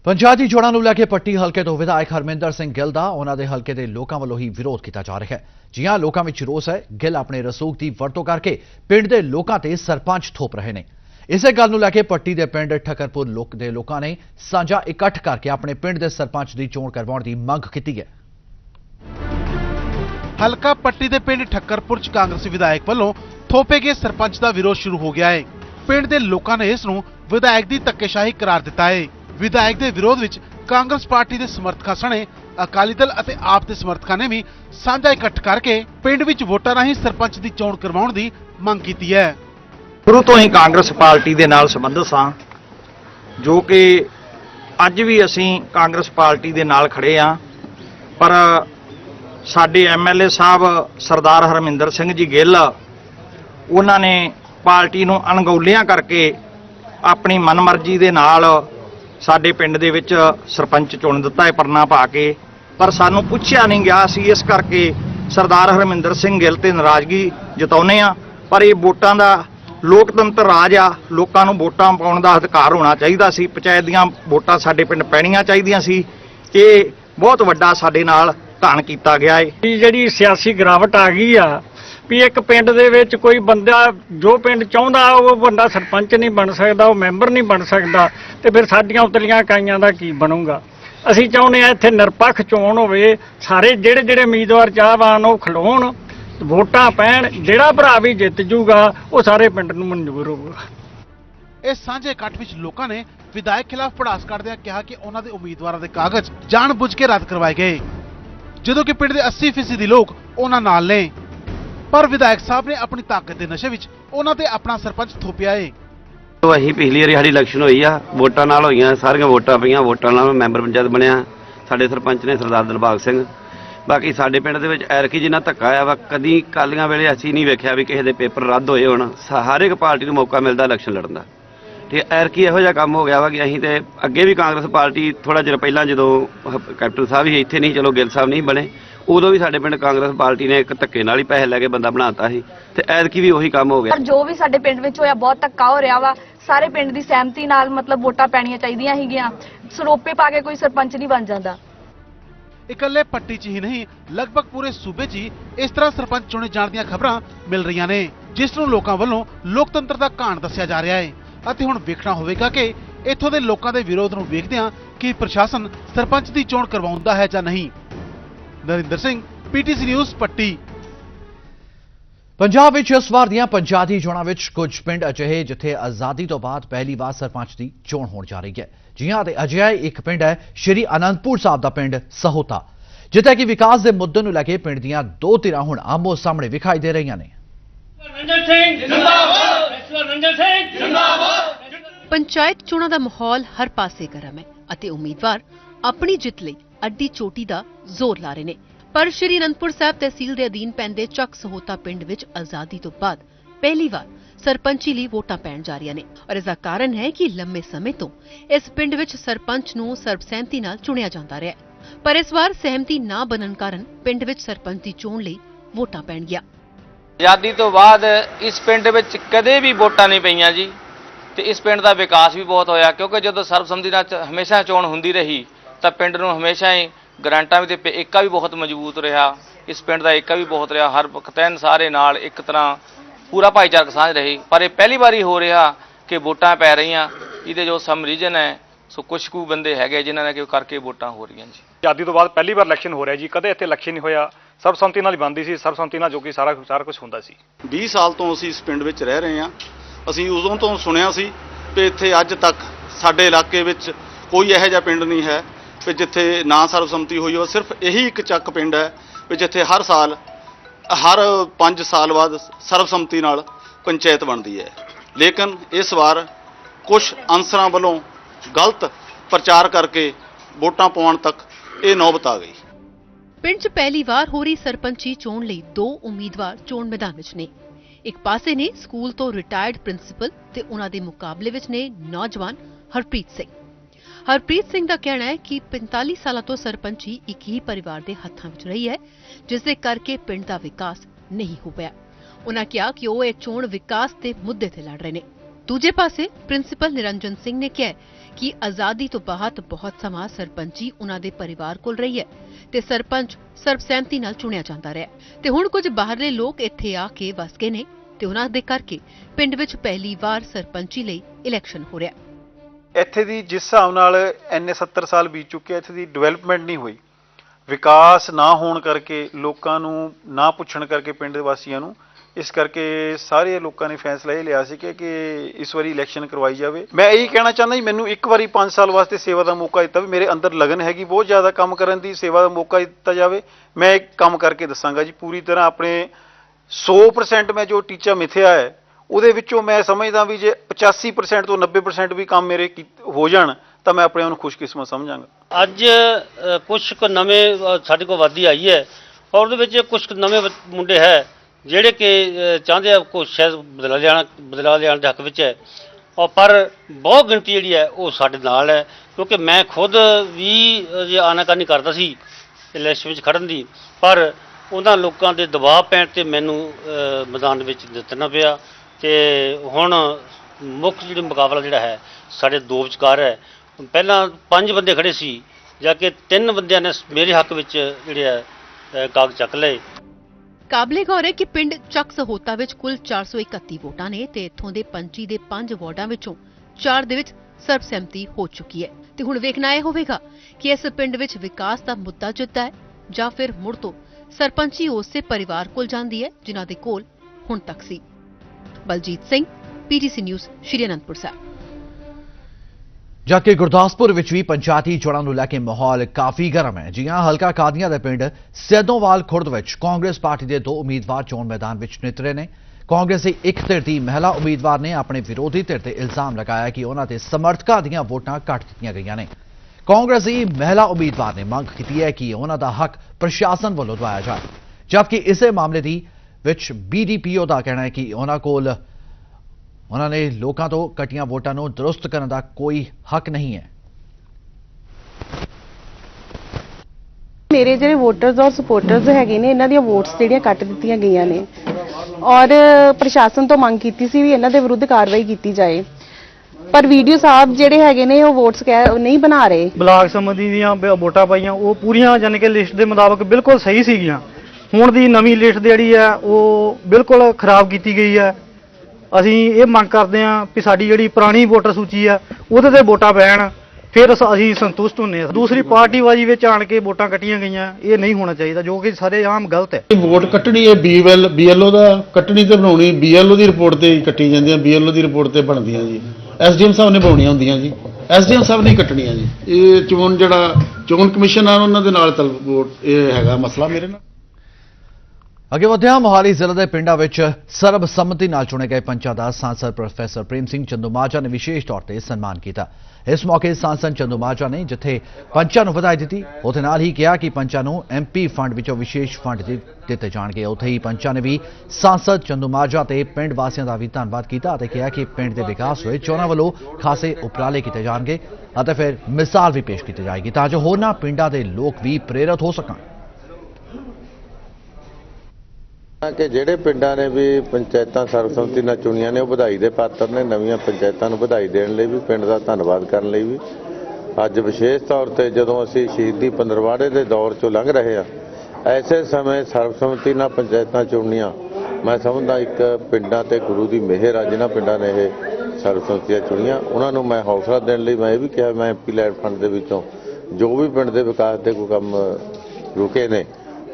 ਪੰਚਾਇਤੀ ਚੋਣਾਂ ਨੂੰ ਲੈ ਕੇ ਪੱਟੀ ਹਲਕੇ ਤੋਂ ਵਿਧਾਇਕ ਹਰਮਿੰਦਰ ਸਿੰਘ ਗਿੱਲ ਦਾ ਉਹਨਾਂ ਦੇ ਹਲਕੇ ਦੇ ਲੋਕਾਂ ਵੱਲੋਂ ਹੀ ਵਿਰੋਧ ਕੀਤਾ ਜਾ ਰਿਹਾ ਹੈ ਜੀ ਲੋਕਾਂ ਵਿੱਚ ਰੋਸ ਹੈ ਗਿੱਲ ਆਪਣੇ ਰਸੂਖ ਦੀ ਵਰਤੋਂ ਕਰਕੇ ਪਿੰਡ ਦੇ ਲੋਕਾਂ ਤੇ ਸਰਪੰਚ ਥੋਪ ਰਹੇ ਨੇ ਇਸੇ ਗੱਲ ਨੂੰ ਲੈ ਕੇ ਪੱਟੀ ਦੇ ਪਿੰਡ ਠੱਕਰਪੁਰ ਲੋਕ ਦੇ ਲੋਕਾਂ ਨੇ ਸਾਂਝਾ ਇਕੱਠ ਕਰਕੇ ਆਪਣੇ ਪਿੰਡ ਦੇ ਸਰਪੰਚ ਦੀ ਚੋਣ ਕਰਵਾਉਣ ਦੀ ਮੰਗ ਕੀਤੀ ਹੈ ਹਲਕਾ ਪੱਟੀ ਦੇ ਪਿੰਡ ਠੱਕਰਪੁਰ ਚ ਕਾਂਗਰਸੀ ਵਿਧਾਇਕ ਵੱਲੋਂ ਥੋਪੇ ਗਏ ਸਰਪੰਚ ਦਾ ਵਿਰੋਧ ਸ਼ੁਰੂ ਹੋ ਗਿਆ ਹੈ ਪਿੰਡ ਦੇ ਲੋਕਾਂ ਨੇ ਇਸ ਨੂੰ ਵਿਧਾਇਕ ਦੀ ਧੱਕੇਸ਼ਾਹੀ ਕਰਾਰ ਦਿੱਤਾ ਹੈ ਵਿਧਾਇਕ ਦੇ ਵਿਰੋਧ ਵਿੱਚ ਕਾਂਗਰਸ ਪਾਰਟੀ ਦੇ ਸਮਰਥਕਾਂ ਸਣੇ ਅਕਾਲੀ ਦਲ ਅਤੇ ਆਪ ਦੇ ਸਮਰਥਕਾਂ ਨੇ ਵੀ ਸਾਂਝਾ ਇਕੱਠ ਕਰਕੇ ਪਿੰਡ ਵਿੱਚ ਵੋਟਾਂ ਰਾਹੀਂ ਸਰਪੰਚ ਦੀ ਚੋਣ ਕਰਵਾਉਣ ਦੀ ਮੰਗ ਕੀਤੀ ਹੈ। ਸ਼ੁਰੂ ਤੋਂ ਹੀ ਕਾਂਗਰਸ ਪਾਰਟੀ ਦੇ ਨਾਲ ਸੰਬੰਧਿਤ ਸਾਂ, ਜੋ ਕਿ ਅੱਜ ਵੀ ਅਸੀਂ ਕਾਂਗਰਸ ਪਾਰਟੀ ਦੇ ਨਾਲ ਖੜੇ ਆ। ਪਰ ਸਾਡੇ ਐਮਐਲਏ ਸਾਹਿਬ ਸਰਦਾਰ ਹਰਮਿੰਦਰ ਸਿੰਘ ਜੀ ਗਿੱਲ, ਉਹਨਾਂ ਨੇ ਪਾਰਟੀ ਨੂੰ ਅਣਗੌਲਿਆਂ ਕਰਕੇ ਆਪਣੀ ਮਨਮਰਜ਼ੀ ਦੇ ਨਾਲ ਸਾਡੇ ਪਿੰਡ ਦੇ ਵਿੱਚ ਸਰਪੰਚ ਚੁਣ ਦਿੱਤਾ ਹੈ ਪਰਨਾ ਪਾ ਕੇ, ਪਰ ਸਾਨੂੰ ਪੁੱਛਿਆ ਨਹੀਂ ਗਿਆ। ਸੀ ਇਸ ਕਰਕੇ ਸਰਦਾਰ ਹਰਮਿੰਦਰ ਸਿੰਘ ਗਿੱਲ ਤੇ ਨਾਰਾਜ਼ਗੀ ਜਤਾਉਨੇ ਆ ਪਰ ਇਹ ਵੋਟਾਂ ਦਾ ਲੋਕਤੰਤਰ ਰਾਜ ਆ। ਲੋਕਾਂ ਨੂੰ ਵੋਟਾਂ ਪਾਉਣ ਦਾ ਅਧਿਕਾਰ ਹੋਣਾ ਚਾਹੀਦਾ ਸੀ। ਪੰਚਾਇਤ ਦੀਆਂ ਵੋਟਾਂ ਸਾਡੇ ਪਿੰਡ ਪੈਣੀਆਂ ਚਾਹੀਦੀਆਂ ਸੀ ਇਹ ਬਹੁਤ ਵੱਡਾ ਸਾਡੇ ਨਾਲ ਘਾਣ ਕੀਤਾ ਗਿਆ ਏ। ਜਿਹੜੀ ਸਿਆਸੀ ਗਿਰਾਵਟ ਆ ਗਈ ਆ ਵੀ ਇੱਕ ਪਿੰਡ ਦੇ ਵਿੱਚ ਕੋਈ ਬੰਦਾ ਜੋ ਪਿੰਡ ਚਾਹੁੰਦਾ ਉਹ ਬੰਦਾ ਸਰਪੰਚ ਨਹੀਂ ਬਣ ਸਕਦਾ, ਉਹ ਮੈਂਬਰ ਨਹੀਂ ਬਣ ਸਕਦਾ ਤੇ ਫਿਰ ਸਾਡੀਆਂ ਉਤਲੀਆਂ ਇਕਾਈਆਂ ਦਾ ਕੀ ਬਣੂਗਾ? ਅਸੀਂ ਚਾਹੁੰਦੇ ਆ ਇੱਥੇ ਨਿਰਪੱਖ ਚੋਣ ਹੋਵੇ, ਸਾਰੇ ਜਿਹੜੇ ਜਿਹੜੇ ਉਮੀਦਵਾਰ ਚਾਹਵਾਨ ਉਹ ਖਲੋਣ, ਵੋਟਾਂ ਪੈਣ, ਜਿਹੜਾ ਭਰਾ ਵੀ ਜਿੱਤ ਜੂਗਾ, ਉਹ ਸਾਰੇ ਪਿੰਡ ਨੂੰ ਮਨਜ਼ੂਰ ਹੋਊਗਾ। ਇਸ ਸਾਂਝੇ ਇਕੱਠ ਵਿੱਚ ਲੋਕਾਂ ਨੇ ਵਿਧਾਇਕ ਖਿਲਾਫ ਪੜਾਸ ਕੱਢਦਿਆਂ ਕਿਹਾ ਕਿ ਉਹਨਾਂ ਦੇ ਉਮੀਦਵਾਰਾਂ ਦੇ ਕਾਗਜ਼ ਜਾਣਬੁੱਝ ਕੇ ਰੱਦ ਕਰਵਾਏ ਗਏ। ਜਦੋਂ ਕਿ ਪਿੰਡ ਦੇ 80% ਲੋਕ ਉਹਨਾਂ ਨਾਲ ਨੇ। ਪਰ ਵਿਧਾਇਕ ਸਾਹਿਬ ਨੇ ਆਪਣੀ ਤਾਕਤ ਦੇ ਨਸ਼ੇ ਵਿੱਚ ਉਹਨਾਂ ਤੇ ਆਪਣਾ ਸਰਪੰਚ ਥੋਪਿਆ ਏ। ਤੋਂ ਅਸੀਂ ਪਿਛਲੀ ਵਾਰੀ ਸਾਡੀ ਇਲੈਕਸ਼ਨ ਹੋਈ ਆ, ਵੋਟਾਂ ਨਾਲ ਹੋਈਆਂ, ਸਾਰੀਆਂ ਵੋਟਾਂ ਪਈਆਂ, ਵੋਟਾਂ ਨਾਲ ਮੈਂਬਰ ਪੰਚਾਇਤ ਬਣਿਆ। ਸਾਡੇ ਸਰਪੰਚ ਨੇ ਸਰਦਾਰ ਦਿਲਬਾਗ ਸਿੰਘ। ਬਾਕੀ ਸਾਡੇ ਪਿੰਡ ਦੇ ਵਿੱਚ ਐਰਕੀ ਜਿੰਨਾ ਧੱਕਾ ਆਇਆ ਵਾ, ਕਦੀ ਕਾਲੀਆਂ ਵੇਲੇ ਅਸੀਂ ਨਹੀਂ ਵੇਖਿਆ ਵੀ ਕਿਸੇ ਦੇ ਪੇਪਰ ਰੱਦ ਹੋਏ ਹੋਣ। ਹਰ ਇੱਕ ਪਾਰਟੀ ਨੂੰ ਮੌਕਾ ਮਿਲਦਾ ਇਲੈਕਸ਼ਨ ਲੜਨ ਦਾ। ਤੇ ਐਰਕੀ ਇਹੋ ਜਿਹਾ ਕੰਮ ਹੋ ਗਿਆ ਵਾ ਕਿ ਅਸੀਂ ਤੇ ਅੱਗੇ ਵੀ ਕਾਂਗਰਸ ਪਾਰਟੀ ਥੋੜਾ ਚਿਰ ਪਹਿਲਾਂ ਜਦੋਂ ਕੈਪਟਨ ਸਾਹਿਬ ਹੀ ਇੱਥੇ ਨਹੀਂ, ਚਲੋ ਗਿੱਲ ਸਾਹਿਬ ਨਹੀਂ ਬਣੇ ਉਦੋਂ ਵੀ ਸਾਡੇ ਪਿੰਡ ਕਾਂਗਰਸ ਪਾਰਟੀ ਨੇ ਇੱਕ ਧੱਕੇ ਨਾਲ ਹੀ ਪੈਸੇ ਲੈ ਕੇ ਬੰਦਾ ਬਣਾਤਾ ਸੀ ਤੇ ਐਰਕੀ ਵੀ ਉਹੀ ਕੰਮ ਹੋ ਗਿਆ। ਪਰ ਜੋ ਵੀ ਸਾਡੇ ਪਿੰਡ ਵਿੱਚ ਹੋਇਆ ਬਹੁਤ ਧੱਕਾ ਹੋ ਰਿਹਾ ਵਾ। ਸਾਰੇ ਪਿੰਡ ਦੀ ਸਹਿਮਤੀ ਨਾਲ ਮਤਲਬ ਵੋਟਾਂ ਪੈਣੀਆਂ ਚਾਹੀਦੀਆਂ ਸੀਗੀਆਂ। ਸਰੋਪੇ ਪਾ ਕੇ ਕੋਈ ਸਰਪੰਚ ਨਹੀਂ ਬਣ ਜਾਂਦਾ। ਇਕੱਲੇ ਪੱਟੀ 'ਚ ਹੀ ਨਹੀਂ ਲਗਭਗ ਪੂਰੇ ਸੂਬੇ 'ਚ ਹੀ ਇਸ ਤਰ੍ਹਾਂ ਸਰਪੰਚ ਚੁਣੇ ਜਾਣ ਦੀਆਂ ਖਬਰਾਂ ਮਿਲ ਰਹੀਆਂ ਨੇ ਜਿਸ ਨੂੰ ਲੋਕਾਂ ਵੱਲੋਂ ਲੋਕਤੰਤਰ ਦਾ ਘਾਣ ਦੱਸਿਆ ਜਾ ਰਿਹਾ ਹੈ। ਅਤੇ ਹੁਣ ਵੇਖਣਾ ਹੋਵੇਗਾ ਕਿ ਇੱਥੋਂ ਦੇ ਲੋਕਾਂ ਦੇ ਵਿਰੋਧ ਨੂੰ ਵੇਖਦਿਆਂ ਕਿ ਪ੍ਰਸ਼ਾਸਨ ਸਰਪੰਚ ਦੀ ਚੋਣ ਕਰਵਾਉਂਦਾ ਹੈ ਜਾਂ ਨਹੀਂ। Narinder Singh PTC news Patti. Punjab ਵਿੱਚ ਇਸ ਵਾਰ ਦੀਆਂ ਪੰਚਾਇਤੀ ਚੋਣਾਂ ਵਿੱਚ ਕੁਝ ਪਿੰਡ ਅਜਿਹੇ ਜਿੱਥੇ ਆਜ਼ਾਦੀ ਤੋਂ ਬਾਅਦ ਪਹਿਲੀ ਵਾਰ ਸਰਪੰਚ ਦੀ ਚੋਣ ਹੋਣ ਜਾ ਰਹੀ ਹੈ। ਜੀ ਹਾਂ ਤੇ ਅਜਿਹਾ ਇੱਕ ਪਿੰਡ ਹੈ ਸ਼੍ਰੀ ਅਨੰਦਪੁਰ ਸਾਹਿਬ ਦਾ ਪਿੰਡ ਸਹੋਤਾ ਜਿੱਥੇ ਕਿ ਵਿਕਾਸ ਦੇ ਮੁੱਦੇ ਨੂੰ ਲੈ ਕੇ ਪਿੰਡ ਦੀਆਂ ਦੋ ਧਿਰਾਂ ਹੁਣ ਆਮੋ ਸਾਹਮਣੇ ਵਿਖਾਈ ਦੇ ਰਹੀਆਂ ਨੇ। ਰੰਜਨ ਸਿੰਘ ਜਿੰਦਾਬਾਦ! ਰੰਜਨ ਸਿੰਘ ਜਿੰਦਾਬਾਦ! ਪੰਚਾਇਤ ਚੋਣਾਂ ਦਾ ਮਾਹੌਲ ਹਰ ਪਾਸੇ ਗਰਮ ਹੈ ਅਤੇ ਉਮੀਦਵਾਰ ਆਪਣੀ ਜਿੱਤ ਲਈ ਅੱਡੀ ਚੋਟੀ ਦਾ ਜ਼ੋਰ ਲਾ ਰਹੇ ਨੇ। ਪਰ ਸ਼੍ਰੀ ਅਨੰਦਪੁਰ ਸਾਹਿਬ ਤਹਿਸੀਲ ਦੇ ਅਧੀਨ ਪੈਂਦੇ ਚੱਕ ਸਹੋਤਾ ਪਿੰਡ ਵਿੱਚ ਆਜ਼ਾਦੀ ਤੋਂ ਬਾਅਦ ਪਹਿਲੀ ਵਾਰ ਸਰਪੰਚੀ ਲਈ ਵੋਟਾਂ ਪੈਣ ਜਾ ਰਹੀਆਂ ਨੇ। ਔਰ ਇਸ ਦਾ ਕਾਰਨ ਹੈ ਕਿ ਲੰਮੇ ਸਮੇਂ ਤੋਂ ਇਸ ਪਿੰਡ ਵਿੱਚ ਸਰਪੰਚ ਨੂੰ ਸਰਬਸਹਿਮਤੀ ਨਾਲ ਚੁਣਿਆ ਜਾਂਦਾ ਰਿਹਾ ਪਰ ਇਸ ਵਾਰ ਸਹਿਮਤੀ ਨਾ ਬਣਨ ਕਾਰਨ ਪਿੰਡ ਵਿੱਚ ਸਰਪੰਚ ਦੀ ਚੋਣ ਲਈ ਵੋਟਾਂ ਪੈਣਗੀਆਂ ਆਜ਼ਾਦੀ ਤੋਂ ਬਾਅਦ ਇਸ ਪਿੰਡ ਵਿੱਚ ਕਦੇ ਵੀ ਵੋਟਾਂ ਨਹੀਂ ਪਈਆਂ ਜੀ। ਤੇ ਇਸ ਪਿੰਡ ਦਾ ਵਿਕਾਸ ਵੀ ਬਹੁਤ ਹੋਇਆ, ਕਿਉਂਕਿ ਜਦੋਂ ਸਰਬਸੰਮਤੀ ਨਾਲ ਚ- ਹਮੇਸ਼ਾ ਚੋਣ ਹੁੰਦੀ ਰਹੀ ਤਾਂ ਪਿੰਡ ਨੂੰ ਹਮੇਸ਼ਾ ਹੀ ਗ੍ਰਾਂਟਾਂ ਵੀ ਤੇ ਪ- ਏਕਾ ਵੀ ਬਹੁਤ ਮਜ਼ਬੂਤ ਰਿਹਾ। ਇਸ ਪਿੰਡ ਦਾ ਏਕਾ ਵੀ ਬਹੁਤ ਰਿਹਾ। ਹਰ ਵਕਤੈਨ ਸਾਰੇ ਨਾਲ ਇੱਕ ਤਰ੍ਹਾਂ ਪੂਰਾ ਭਾਈਚਾਰਕ ਸਾਂਝ ਰਹੀ। ਪਰ ਇਹ ਪਹਿਲੀ ਵਾਰੀ ਹੋ ਰਿਹਾ ਕਿ ਵੋਟਾਂ ਪੈ ਰਹੀਆਂ। ਇਹਦੇ ਜੋ ਸਮ ਰੀਜਨ ਹੈ ਸੋ ਕੁਝ ਕੁ ਬੰਦੇ ਹੈਗੇ ਜਿਨ੍ਹਾਂ ਨੇ ਕਿ ਕਰਕੇ ਵੋਟਾਂ ਹੋ ਰਹੀਆਂ ਜੀ। ਆਜ਼ਾਦੀ ਤੋਂ ਬਾਅਦ ਪਹਿਲੀ ਵਾਰ ਇਲੈਕਸ਼ਨ ਹੋ ਰਿਹਾ ਜੀ। ਕਦੇ ਇੱਥੇ ਇਲੈਕਸ਼ਨ ਨਹੀਂ ਹੋਇਆ। ਸਰਬਸੰਮਤੀ ਨਾਲ ਹੀ ਬਣਦੀ ਸੀ। ਸਰਬਸੰਮਤੀ ਨਾਲ ਜੋ ਕਿ ਸਾਰਾ ਸਾਰਾ ਕੁਝ ਹੁੰਦਾ ਸੀ। 20 ਸਾਲ ਤੋਂ ਅਸੀਂ ਇਸ ਪਿੰਡ ਵਿੱਚ ਰਹਿ ਰਹੇ ਹਾਂ। ਅਸੀਂ ਉਦੋਂ ਤੋਂ ਸੁਣਿਆ ਸੀ ਕਿ ਇੱਥੇ ਅੱਜ ਤੱਕ ਸਾਡੇ ਇਲਾਕੇ ਵਿੱਚ ਕੋਈ ਇਹੋ ਜਿਹਾ ਪਿੰਡ ਨਹੀਂ ਹੈ। ਵੀ ਜਿੱਥੇ ਨਾ ਸਰਬਸੰਮਤੀ ਹੋਈ, ਉਹ ਸਿਰਫ ਇਹੀ ਇੱਕ ਚੱਕ ਪਿੰਡ ਹੈ ਵੀ ਜਿੱਥੇ ਹਰ ਸਾਲ, ਹਰ 5 ਸਾਲ ਬਾਅਦ ਸਰਬਸੰਮਤੀ ਨਾਲ ਪੰਚਾਇਤ ਬਣਦੀ ਹੈ। ਲੇਕਿਨ ਇਸ ਵਾਰ ਕੁਝ ਅਨਸਰਾਂ ਵੱਲੋਂ ਗਲਤ ਪ੍ਰਚਾਰ ਕਰਕੇ ਵੋਟਾਂ ਪਾਉਣ ਤੱਕ ਇਹ ਨੌਬਤ ਆ ਗਈ। ਪਿੰਡ 'ਚ ਪਹਿਲੀ ਵਾਰ ਹੋ ਰਹੀ ਸਰਪੰਚੀ ਚੋਣ ਲਈ ਦੋ ਉਮੀਦਵਾਰ ਚੋਣ ਮੈਦਾਨ ਵਿੱਚ ਨੇ। ਇੱਕ ਪਾਸੇ ਨੇ ਸਕੂਲ ਤੋਂ ਰਿਟਾਇਰਡ ਪ੍ਰਿੰਸੀਪਲ ਤੇ ਉਹਨਾਂ ਦੇ ਮੁਕਾਬਲੇ ਵਿੱਚ ਨੇ ਨੌਜਵਾਨ ਹਰਪ੍ਰੀਤ ਸਿੰਘ। ਹਰਪ੍ਰੀਤ ਸਿੰਘ ਦਾ ਕਹਿਣਾ ਹੈ ਕਿ 45 ਸਾਲਾਂ ਤੋਂ ਸਰਪੰਚੀ ਇੱਕ ਹੀ ਪਰਿਵਾਰ ਦੇ ਹੱਥਾਂ ਵਿੱਚ ਰਹੀ ਹੈ, ਜਿਸ ਦੇ ਕਰਕੇ ਪਿੰਡ ਦਾ ਵਿਕਾਸ ਨਹੀਂ ਹੋ ਪਿਆ। ਉਹਨਾਂ ਕਿਹਾ ਕਿ ਉਹ ਇਹ ਚੋਣ ਵਿਕਾਸ ਦੇ ਮੁੱਦੇ ਤੇ ਲੜ ਰਹੇ ਨੇ। ਦੂਜੇ ਪਾਸੇ, ਪ੍ਰਿੰਸੀਪਲ ਨਿਰੰਜਨ ਸਿੰਘ ਨੇ ਕਿਹਾ ਕਿ ਆਜ਼ਾਦੀ ਤੋਂ ਬਾਅਦ ਬਹੁਤ ਸਮਾਂ ਸਰਪੰਚੀ ਉਹਨਾਂ ਦੇ ਪਰਿਵਾਰ ਕੋਲ ਰਹੀ ਹੈ ਤੇ ਸਰਪੰਚ ਸਰਬਸਹਿਮਤੀ ਨਾਲ ਚੁਣਿਆ ਜਾਂਦਾ ਰਿਹਾ ਤੇ ਹੁਣ ਕੁਝ ਬਾਹਰਲੇ ਲੋਕ ਇੱਥੇ ਆ ਕੇ ਵਸ ਗਏ ਨੇ ਤੇ ਉਹਨਾਂ ਦੇ ਕਰਕੇ ਪਿੰਡ ਵਿੱਚ ਪਹਿਲੀ ਵਾਰ ਸਰਪੰਚੀ ਲਈ ਇਲੈਕਸ਼ਨ ਹੋ ਰਿਹਾ ਇੱਥੇ ਦੀ ਜਿਸ ਹਿਸਾਬ ਨਾਲ ਐਨੇ 70 ਸਾਲ ਬੀਤ ਚੁੱਕੇ ਇੱਥੇ ਦੀ ਡਿਵੈਲਪਮੈਂਟ ਨਹੀਂ ਹੋਈ। ਵਿਕਾਸ ਨਾ ਹੋਣ ਕਰਕੇ, ਲੋਕਾਂ ਨੂੰ ਨਾ ਪੁੱਛਣ ਕਰਕੇ ਪਿੰਡ ਦੇ ਵਾਸੀਆਂ ਨੂੰ, ਇਸ ਕਰਕੇ ਸਾਰੇ ਲੋਕਾਂ ਨੇ ਫੈਸਲਾ ਇਹ ਲਿਆ ਸੀ ਕਿ ਕਿ ਇਸ ਵਾਰੀ ਇਲੈਕਸ਼ਨ ਕਰਵਾਈ ਜਾਵੇ। ਮੈਂ ਇਹੀ ਕਹਿਣਾ ਚਾਹੁੰਦਾ ਜੀ, ਮੈਨੂੰ ਇੱਕ ਵਾਰੀ 5 ਸਾਲ ਵਾਸਤੇ ਸੇਵਾ ਦਾ ਮੌਕਾ ਦਿੱਤਾ ਵੀ ਮੇਰੇ ਅੰਦਰ ਲਗਨ ਹੈਗੀ, ਬਹੁਤ ਜ਼ਿਆਦਾ ਕੰਮ ਕਰਨ ਦੀ ਸੇਵਾ ਦਾ ਮੌਕਾ ਦਿੱਤਾ ਜਾਵੇ। ਮੈਂ ਇਹ ਕੰਮ ਕਰਕੇ ਦੱਸਾਂਗਾ ਜੀ, ਪੂਰੀ ਤਰ੍ਹਾਂ ਆਪਣੇ 100% ਮੈਂ ਜੋ ਟੀਚਾ ਮਿਥਿਆ ਹੈ ਉਹਦੇ ਵਿੱਚੋਂ ਮੈਂ ਸਮਝਦਾ ਵੀ ਜੇ 85% ਤੋਂ 90% ਵੀ ਕੰਮ ਮੇਰੇ ਕੀ- ਹੋ ਜਾਣ, ਤਾਂ ਮੈਂ ਆਪਣੇ ਆਪ ਨੂੰ ਖੁਸ਼ਕਿਸਮਤ ਸਮਝਾਂਗਾ। ਅੱਜ ਕੁਝ ਕੁ ਨਵੇਂ ਸਾਡੇ ਕੋਲ ਵਾਦੀ ਆਈ ਹੈ ਔਰ ਉਹਦੇ ਵਿੱਚ ਕੁਝ ਕੁ ਨਵੇਂ ਮੁੰਡੇ ਹੈ ਜਿਹੜੇ ਕਿ ਚਾਹੁੰਦੇ ਆ ਕੁਛ ਸ਼ਾਇਦ ਬਦਲਾ ਲਿਆਣਾ ਬਦਲਾ ਲਿਆਉਣ ਦੇ ਹੱਕ ਵਿੱਚ ਹੈ। ਔਰ ਪਰ ਬਹੁਤ ਗਿਣਤੀ ਜਿਹੜੀ ਹੈ ਉਹ ਸਾਡੇ ਨਾਲ ਹੈ ਕਿਉਂਕਿ ਮੈਂ ਖੁਦ ਵੀ ਜੇ ਆਨਾਕਾਨੀ ਕਰਦਾ ਸੀ ਇਲੈਕਸ਼ਨ ਵਿੱਚ ਖੜਨ ਦੀ, ਪਰ ਉਹਨਾਂ ਲੋਕਾਂ ਦੇ ਦਬਾਅ ਪੈਣ ਤੇ ਮੈਨੂੰ ਮੈਦਾਨ ਵਿੱਚ ਜਿੱਤਣਾ ਪਿਆ। ਤੇ ਹੁਣ ਮੁੱਖ ਜਿਹੜੀ ਮੁਕਾਬਲਾ ਜਿਹੜਾ ਹੈ ਸਾਡੇ ਦੋ ਵਿਚਕਾਰ ਹੈ। ਪਹਿਲਾਂ ਪੰਜ ਬੰਦੇ ਖੜੇ ਸੀ ਜਾ ਕੇ ਤਿੰਨ ਬੰਦਿਆਂ ਨੇ ਮੇਰੇ ਹੱਕ ਵਿੱਚ ਜਿਹੜੇ ਆ ਅ, ਚੱਕ ਲਏ। ਕਾਬਲੇ ਗੌਰ ਹੈ ਕਿ ਪਿੰਡ ਚੱਕ ਸਹੋਤਾ ਵਿੱਚ ਕੁੱਲ 431 ਵੋਟਾਂ ਨੇ ਤੇ ਇੱਥੋਂ ਦੇ ਪੰਚੀ ਦੇ 5 ਵਾਰਡਾਂ ਵਿੱਚੋਂ 4 ਦੇ ਵਿੱਚ ਸਰਬਸਹਿਮਤੀ ਹੋ ਚੁੱਕੀ ਹੈ। ਤੇ ਹੁਣ ਵੇਖਣਾ ਇਹ ਹੋਵੇਗਾ ਕਿ ਇਸ ਪਿੰਡ ਵਿੱਚ ਵਿਕਾਸ ਦਾ ਮੁੱਦਾ ਜਿੱਤਦਾ ਹੈ ਜਾਂ ਫਿਰ ਮੁੜ ਤੋਂ ਸਰਪੰਚੀ ਉਸੇ ਪਰਿਵਾਰ ਕੋਲ ਜਾਂਦੀ ਹੈ ਜਿਨ੍ਹਾਂ ਦੇ ਕੋਲ ਹੁਣ ਤੱਕ ਸੀ। Baljit Singh, PTC news, Shri Anandpur Sahib. ਜਦਕਿ ਗੁਰਦਾਸਪੁਰ ਵਿੱਚ ਵੀ ਪੰਚਾਇਤੀ ਚੋਣਾਂ ਨੂੰ ਲੈ ਕੇ ਮਾਹੌਲ ਕਾਫੀ ਗਰਮ ਹੈ। ਜੀ ਹਾਂ ਹਲਕਾ ਕਾਦੀਆਂ ਦੇ ਪਿੰਡ ਸੈਦੋਵਾਲ ਖੁਰਦ ਵਿੱਚ ਕਾਂਗਰਸ ਪਾਰਟੀ ਦੇ ਦੋ ਉਮੀਦਵਾਰ ਚੋਣ ਮੈਦਾਨ ਵਿੱਚ ਨਿਤਰੇ ਨੇ। ਕਾਂਗਰਸ ਦੀ ਇੱਕ ਧਿਰ ਦੀ ਮਹਿਲਾ ਉਮੀਦਵਾਰ ਨੇ ਆਪਣੇ ਵਿਰੋਧੀ ਧਿਰ ਤੇ ਇਲਜ਼ਾਮ ਲਗਾਇਆ ਕਿ ਉਹਨਾਂ ਦੇ ਸਮਰਥਕਾਂ ਦੀਆਂ ਵੋਟਾਂ ਘੱਟ ਦਿੱਤੀਆਂ ਗਈਆਂ ਨੇ। ਕਾਂਗਰਸ ਦੀ ਮਹਿਲਾ ਉਮੀਦਵਾਰ ਨੇ ਮੰਗ ਕੀਤੀ ਹੈ ਕਿ ਉਹਨਾਂ ਦਾ ਹੱਕ ਪ੍ਰਸ਼ਾਸਨ ਵੱਲੋਂ ਦਵਾਇਆ ਜਾਵੇ। ਜਦਕਿ ਇਸੇ ਮਾਮਲੇ ਦੀ ਵਿੱਚ ਬੀਡੀਪੀਓ ਦਾ ਕਹਿਣਾ ਹੈ ਕਿ ਉਹਨਾਂ ਕੋਲ ਉਹਨਾਂ ਨੇ ਲੋਕਾਂ ਤੋਂ ਕਟੀਆਂ ਵੋਟਾਂ ਨੂੰ ਦਰੁਸਤ ਕਰਨ ਦਾ ਕੋਈ ਹੱਕ ਨਹੀਂ ਹੈ। ਮੇਰੇ ਜਿਹੜੇ ਵੋਟਰਸ ਔਰ ਸਪੋਰਟਰਸ ਹੈਗੇ ਨੇ ਇਹਨਾਂ ਦੀਆਂ ਵੋਟਸ ਜਿਹੜੀਆਂ ਕੱਟ ਦਿੱਤੀਆਂ ਗਈਆਂ ਨੇ ਔਰ ਪ੍ਰਸ਼ਾਸਨ ਤੋਂ ਮੰਗ ਕੀਤੀ ਸੀ ਵੀ ਇਹਨਾਂ ਦੇ ਵਿਰੁੱਧ ਕਾਰਵਾਈ ਕੀਤੀ ਜਾਏ। ਪਰ ਵੀਡੀਓ ਸਾਹਿਬ ਜਿਹੜੇ ਹੈਗੇ ਨੇ ਉਹ ਵੋਟਸ ਨਹੀਂ ਬਣਾ ਰਹੇ। ਬਲਾਕ ਸਮਿਤੀ ਦੀਆਂ ਵੋਟਾਂ ਪਾਈਆਂ ਉਹ ਪੂਰੀਆਂ ਜਾਣੀ ਕਿ ਲਿਸਟ ਦੇ ਮੁਤਾਬਕ ਬਿਲਕੁਲ ਸਹੀ ਸੀਗੀਆਂ। ਹੁਣ ਦੀ ਨਵੀਂ ਲਿਸਟ ਜਿਹੜੀ ਹੈ ਉਹ ਬਿਲਕੁਲ ਖਰਾਬ ਕੀਤੀ ਗਈ ਹੈ ਅਸੀਂ ਇਹ ਮੰਗ ਕਰਦੇ ਹਾਂ ਕਿ ਸਾਡੀ ਜਿਹੜੀ ਪੁਰਾਣੀ ਵੋਟਰ ਸੂਚੀ ਆ, ਉਹਦੇ ਤੇ ਵੋਟਾਂ ਪੈਣ, ਫਿਰ ਅਸੀਂ ਸੰਤੁਸ਼ਟ ਹੁੰਨੇ ਆ। ਦੂਸਰੀ ਪਾਰਟੀਬਾਜ਼ੀ ਵਿੱਚ ਆਣ ਕੇ ਵੋਟਾਂ ਕੱਟੀਆਂ ਗਈਆਂ, ਇਹ ਨਹੀਂ ਹੋਣਾ ਚਾਹੀਦਾ, ਜੋ ਕਿ ਸਾਰੇ ਆਮ ਗਲਤ ਹੈ। ਵੋਟ ਕੱਟਣੀ ਹੈ ਬੀਐਲ ਬੀਐਲਓ ਦਾ, ਕੱਟਣੀ ਤੇ ਬਣਾਉਣੀ ਬੀਐਲਓ ਦੀ ਰਿਪੋਰਟ ਤੇ ਕੱਟੀ ਜਾਂਦੀਆਂ ਬੀਐਲਓ ਦੀ ਰਿਪੋਰਟ ਤੇ ਬਣਦੀਆਂ ਜੀ। ਐਸਡੀਐਮ ਸਾਹਿਬ ਨੇ ਬਣਾਉਣੀਆਂ ਹੁੰਦੀਆਂ ਜੀ। ਐਸਡੀਐਮ ਸਾਹਿਬ ਨੇ ਕੱਟਣੀਆਂ ਜੀ। ਇਹ ਚੋਣ ਜਿਹੜਾ, ਚੋਣ ਕਮਿਸ਼ਨ ਆ, ਉਹਨਾਂ ਦੇ ਨਾਲ ਵੋਟ, ਇਹ ਹੈਗਾ ਮਸਲਾ ਮੇਰੇ ਨਾਲ। ਅੱਗੇ ਵਧਿਆ ਮੋਹਾਲੀ ਜ਼ਿਲ੍ਹੇ ਦੇ ਪਿੰਡਾਂ ਵਿੱਚ ਸਰਬਸੰਮਤੀ ਨਾਲ ਚੁਣੇ ਗਏ ਪੰਚਾਂ ਦਾ ਸਾਂਸਦ ਪ੍ਰੋਫੈਸਰ ਪ੍ਰੇਮ ਸਿੰਘ ਚੰਦੂਮਾਜਾ ਨੇ ਵਿਸ਼ੇਸ਼ ਤੌਰ ਤੇ ਸਨਮਾਨ ਕੀਤਾ। ਇਸ ਮੌਕੇ ਸਾਂਸਦ ਚੰਦੂਮਾਜਾ ਨੇ ਜਿੱਥੇ ਪੰਚਾਂ ਨੂੰ ਵਧਾਈ ਦਿੱਤੀ ਉਹਦੇ ਨਾਲ ਹੀ ਕਿਹਾ ਕਿ ਪੰਚਾਂ ਨੂੰ ਐਮਪੀ ਫੰਡ ਵਿੱਚੋਂ ਵਿਸ਼ੇਸ਼ ਫੰਡ ਦਿੱਤੇ ਜਾਣਗੇ। ਉੱਥੇ ਹੀ ਪੰਚਾਂ ਨੇ ਵੀ ਸਾਂਸਦ ਚੰਦੂਮਾਜਾ ਤੇ ਪਿੰਡ ਵਾਸੀਆਂ ਦਾ ਵੀ ਧੰਨਵਾਦ ਕੀਤਾ ਅਤੇ ਕਿਹਾ ਕਿ ਪਿੰਡ ਦੇ ਵਿਕਾਸ ਵਿੱਚ ਉਹਨਾਂ ਵੱਲੋਂ ਖਾਸੇ ਉਪਰਾਲੇ ਕੀਤੇ ਜਾਣਗੇ ਅਤੇ ਫਿਰ ਮਿਸਾਲ ਵੀ ਪੇਸ਼ ਕੀਤੀ ਜਾਏਗੀ। ਤਾਂ ਜੋ ਹੋਰਨਾਂ ਪਿੰਡਾਂ ਦੇ ਲੋਕ ਵੀ ਪ੍ਰੇਰਿਤ ਹੋ ਸਕਣ। ਕਿ ਜਿਹੜੇ ਪਿੰਡਾਂ ਨੇ ਵੀ ਪੰਚਾਇਤਾਂ ਸਰਬਸੰਮਤੀ ਨਾਲ ਚੁਣੀਆਂ ਨੇ, ਉਹ ਵਧਾਈ ਦੇ ਪਾਤਰ ਨੇ, ਨਵੀਆਂ ਪੰਚਾਇਤਾਂ ਨੂੰ ਵਧਾਈ ਦੇਣ ਲਈ ਵੀ, ਪਿੰਡ ਦਾ ਧੰਨਵਾਦ ਕਰਨ ਲਈ ਵੀ। ਅੱਜ ਵਿਸ਼ੇਸ਼ ਤੌਰ ਤੇ ਜਦੋਂ ਅਸੀਂ ਸ਼ਹੀਦੀ ਪੰਦਰਵਾੜੇ ਦੇ ਦੌਰ ਚੋਂ ਲੰਘ ਰਹੇ ਹਾਂ, ਐਸੇ ਸਮੇਂ ਸਰਬਸੰਮਤੀ ਨਾਲ ਪੰਚਾਇਤਾਂ ਚੁਣਨੀਆਂ, ਮੈਂ ਸਮਝਦਾ ਇੱਕ ਪਿੰਡਾਂ ਤੇ ਗੁਰੂ ਦੀ ਮਿਹਰ ਆ, ਜਿਨ੍ਹਾਂ ਪਿੰਡਾਂ ਨੇ ਇਹ ਸਰਬਸੰਮਤੀਆਂ ਚੁਣੀਆਂ। ਉਹਨਾਂ ਨੂੰ ਮੈਂ ਹੌਸਲਾ ਦੇਣ ਲਈ ਮੈਂ ਇਹ ਵੀ ਕਿਹਾ, ਮੈਂ ਐਮਪੀ ਲੈਂਡ ਫੰਡ ਦੇ ਵਿੱਚੋਂ ਜੋ ਵੀ ਪਿੰਡ ਦੇ ਵਿਕਾਸ ਦੇ ਕੋਈ ਕੰਮ ਰੁਕੇ ਨੇ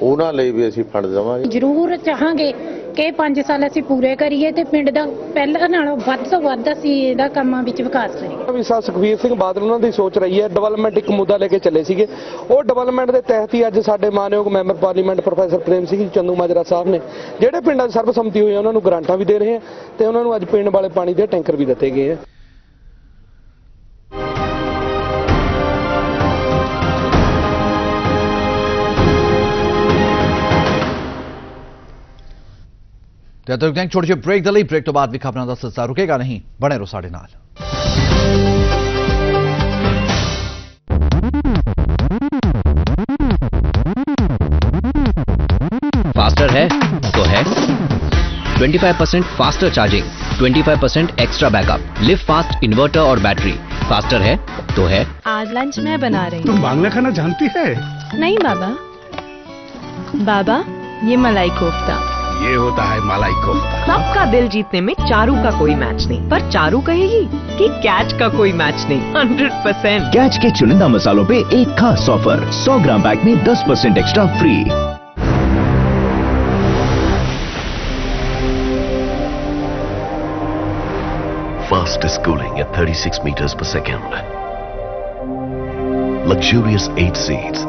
ਉਹਨਾਂ ਲਈ ਵੀ ਅਸੀਂ ਫੰਡ ਦੇਵਾਂਗੇ। ਜ਼ਰੂਰ ਚਾਹਾਂਗੇ ਕਿ 5 ਸਾਲ ਅਸੀਂ ਪੂਰੇ ਕਰੀਏ ਤੇ ਪਿੰਡ ਦਾ ਪਹਿਲਾਂ ਨਾਲੋਂ ਵੱਧ ਤੋਂ ਵੱਧ ਅਸੀਂ ਇਹਦਾ ਕੰਮਾਂ ਵਿੱਚ ਵਿਕਾਸ ਕਰੀਏ। ਵੀ ਸਾ ਸੁਖਵੀਰ ਸਿੰਘ ਬਾਦਲ ਉਹਨਾਂ ਦੀ ਸੋਚ ਰਹੀ ਹੈ। ਡਿਵੈਲਪਮੈਂਟ ਇੱਕ ਮੁੱਦਾ ਲੈ ਕੇ ਚੱਲੇ ਸੀਗੇ। ਉਹ ਡਿਵੈਲਪਮੈਂਟ ਦੇ ਤਹਿਤ ਹੀ ਅੱਜ ਸਾਡੇ ਮਾਨਯੋਗ member parliament professor Prem Singh Chandu Majra Sahib ਨੇ ਜਿਹੜੇ ਪਿੰਡਾਂ 'ਚ ਸਰਬਸੰਮਤੀ ਹੋਈ ਹੈ ਉਹਨਾਂ ਨੂੰ ਗ੍ਰਾਂਟਾਂ ਵੀ ਦੇ ਰਹੇ ਆ ਤੇ ਉਹਨਾਂ ਨੂੰ ਅੱਜ ਪੀਣ ਵਾਲੇ ਪਾਣੀ ਦੇ ਟੈਂਕਰ ਵੀ ਦਿੱਤੇ ਗਏ ਆ। ਤੇ ਅਦਰ ਗੈਂਗ ਛੋਟੇ ਜਿਹੇ ਬ੍ਰੇਕ ਦੇ ਲਈ ਬ੍ਰੇਕ ਤੋਂ ਬਾਅਦ ਵੀ ਖਬਰਾਂ ਦਾ ਸਿਲਸਿਲਾ ਰੁਕੇਗਾ ਨਹੀਂ ਬਣੇ ਰਹੋ ਸਾਡੇ ਨਾਲ फास्टर है तो है 25% faster charging 25% extra backup Livfast inverter और बैटरी फास्टर है तो है आज लंच मैं बना रही तुम बांग्ला खाना जानती है नहीं बाबा बाबा ये मलाई कोफ्ता ये होता है मलाई कोफ्ता सबका दिल जीतने में चारू का कोई मैच नहीं पर चारू कहेगी कि कैच का कोई मैच नहीं हंड्रेड परसेंट कैच के चुनिंदा मसालों पे एक खास ऑफ़र 100 ग्राम पैक में 10 percent extra free Fastest cooling at 36 meters per second. Luxurious 8 seats.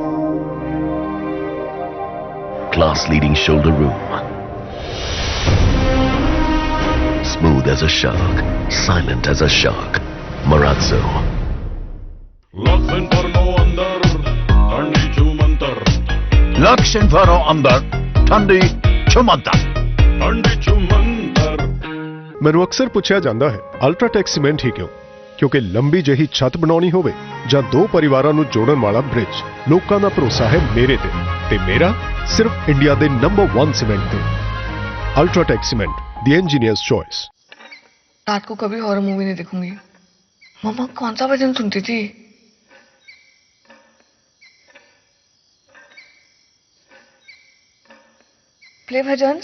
Class leading shoulder room. Smooth as a shark, silent as a shark. Marazzo. Laks informo andar, thandi chumantar. Laks informo andar, thandi chumantar. Thandi chumantar. ਮੈਨੂੰ ਅਕਸਰ ਪੁੱਛਿਆ ਜਾਂਦਾ ਹੈ UltraTech cement ਹੀ ਕਿਉਂ ਕਿਉਂਕਿ ਲੰਬੀ ਜਿਹੀ ਛੱਤ ਬਣਾਉਣੀ ਹੋਵੇ ਜਾਂ ਦੋ ਪਰਿਵਾਰਾਂ ਨੂੰ ਜੋੜਨ ਵਾਲਾ ਬ੍ਰਿਜ ਲੋਕਾਂ ਦਾ ਭਰੋਸਾ ਹੈ ਮੇਰੇ ਤੇ ਤੇ ਮੇਰਾ ਸਿਰਫ ਇੰਡੀਆ ਦੇ ਨੰਬਰ 1 ਸੀਮੈਂਟ ਤੇ UltraTech cement The Engineer's Choice. रात को कभी हॉरर मूवी नहीं देखूँगी। मम्मा कौन सा भजन सुनती थी? प्ले भजन?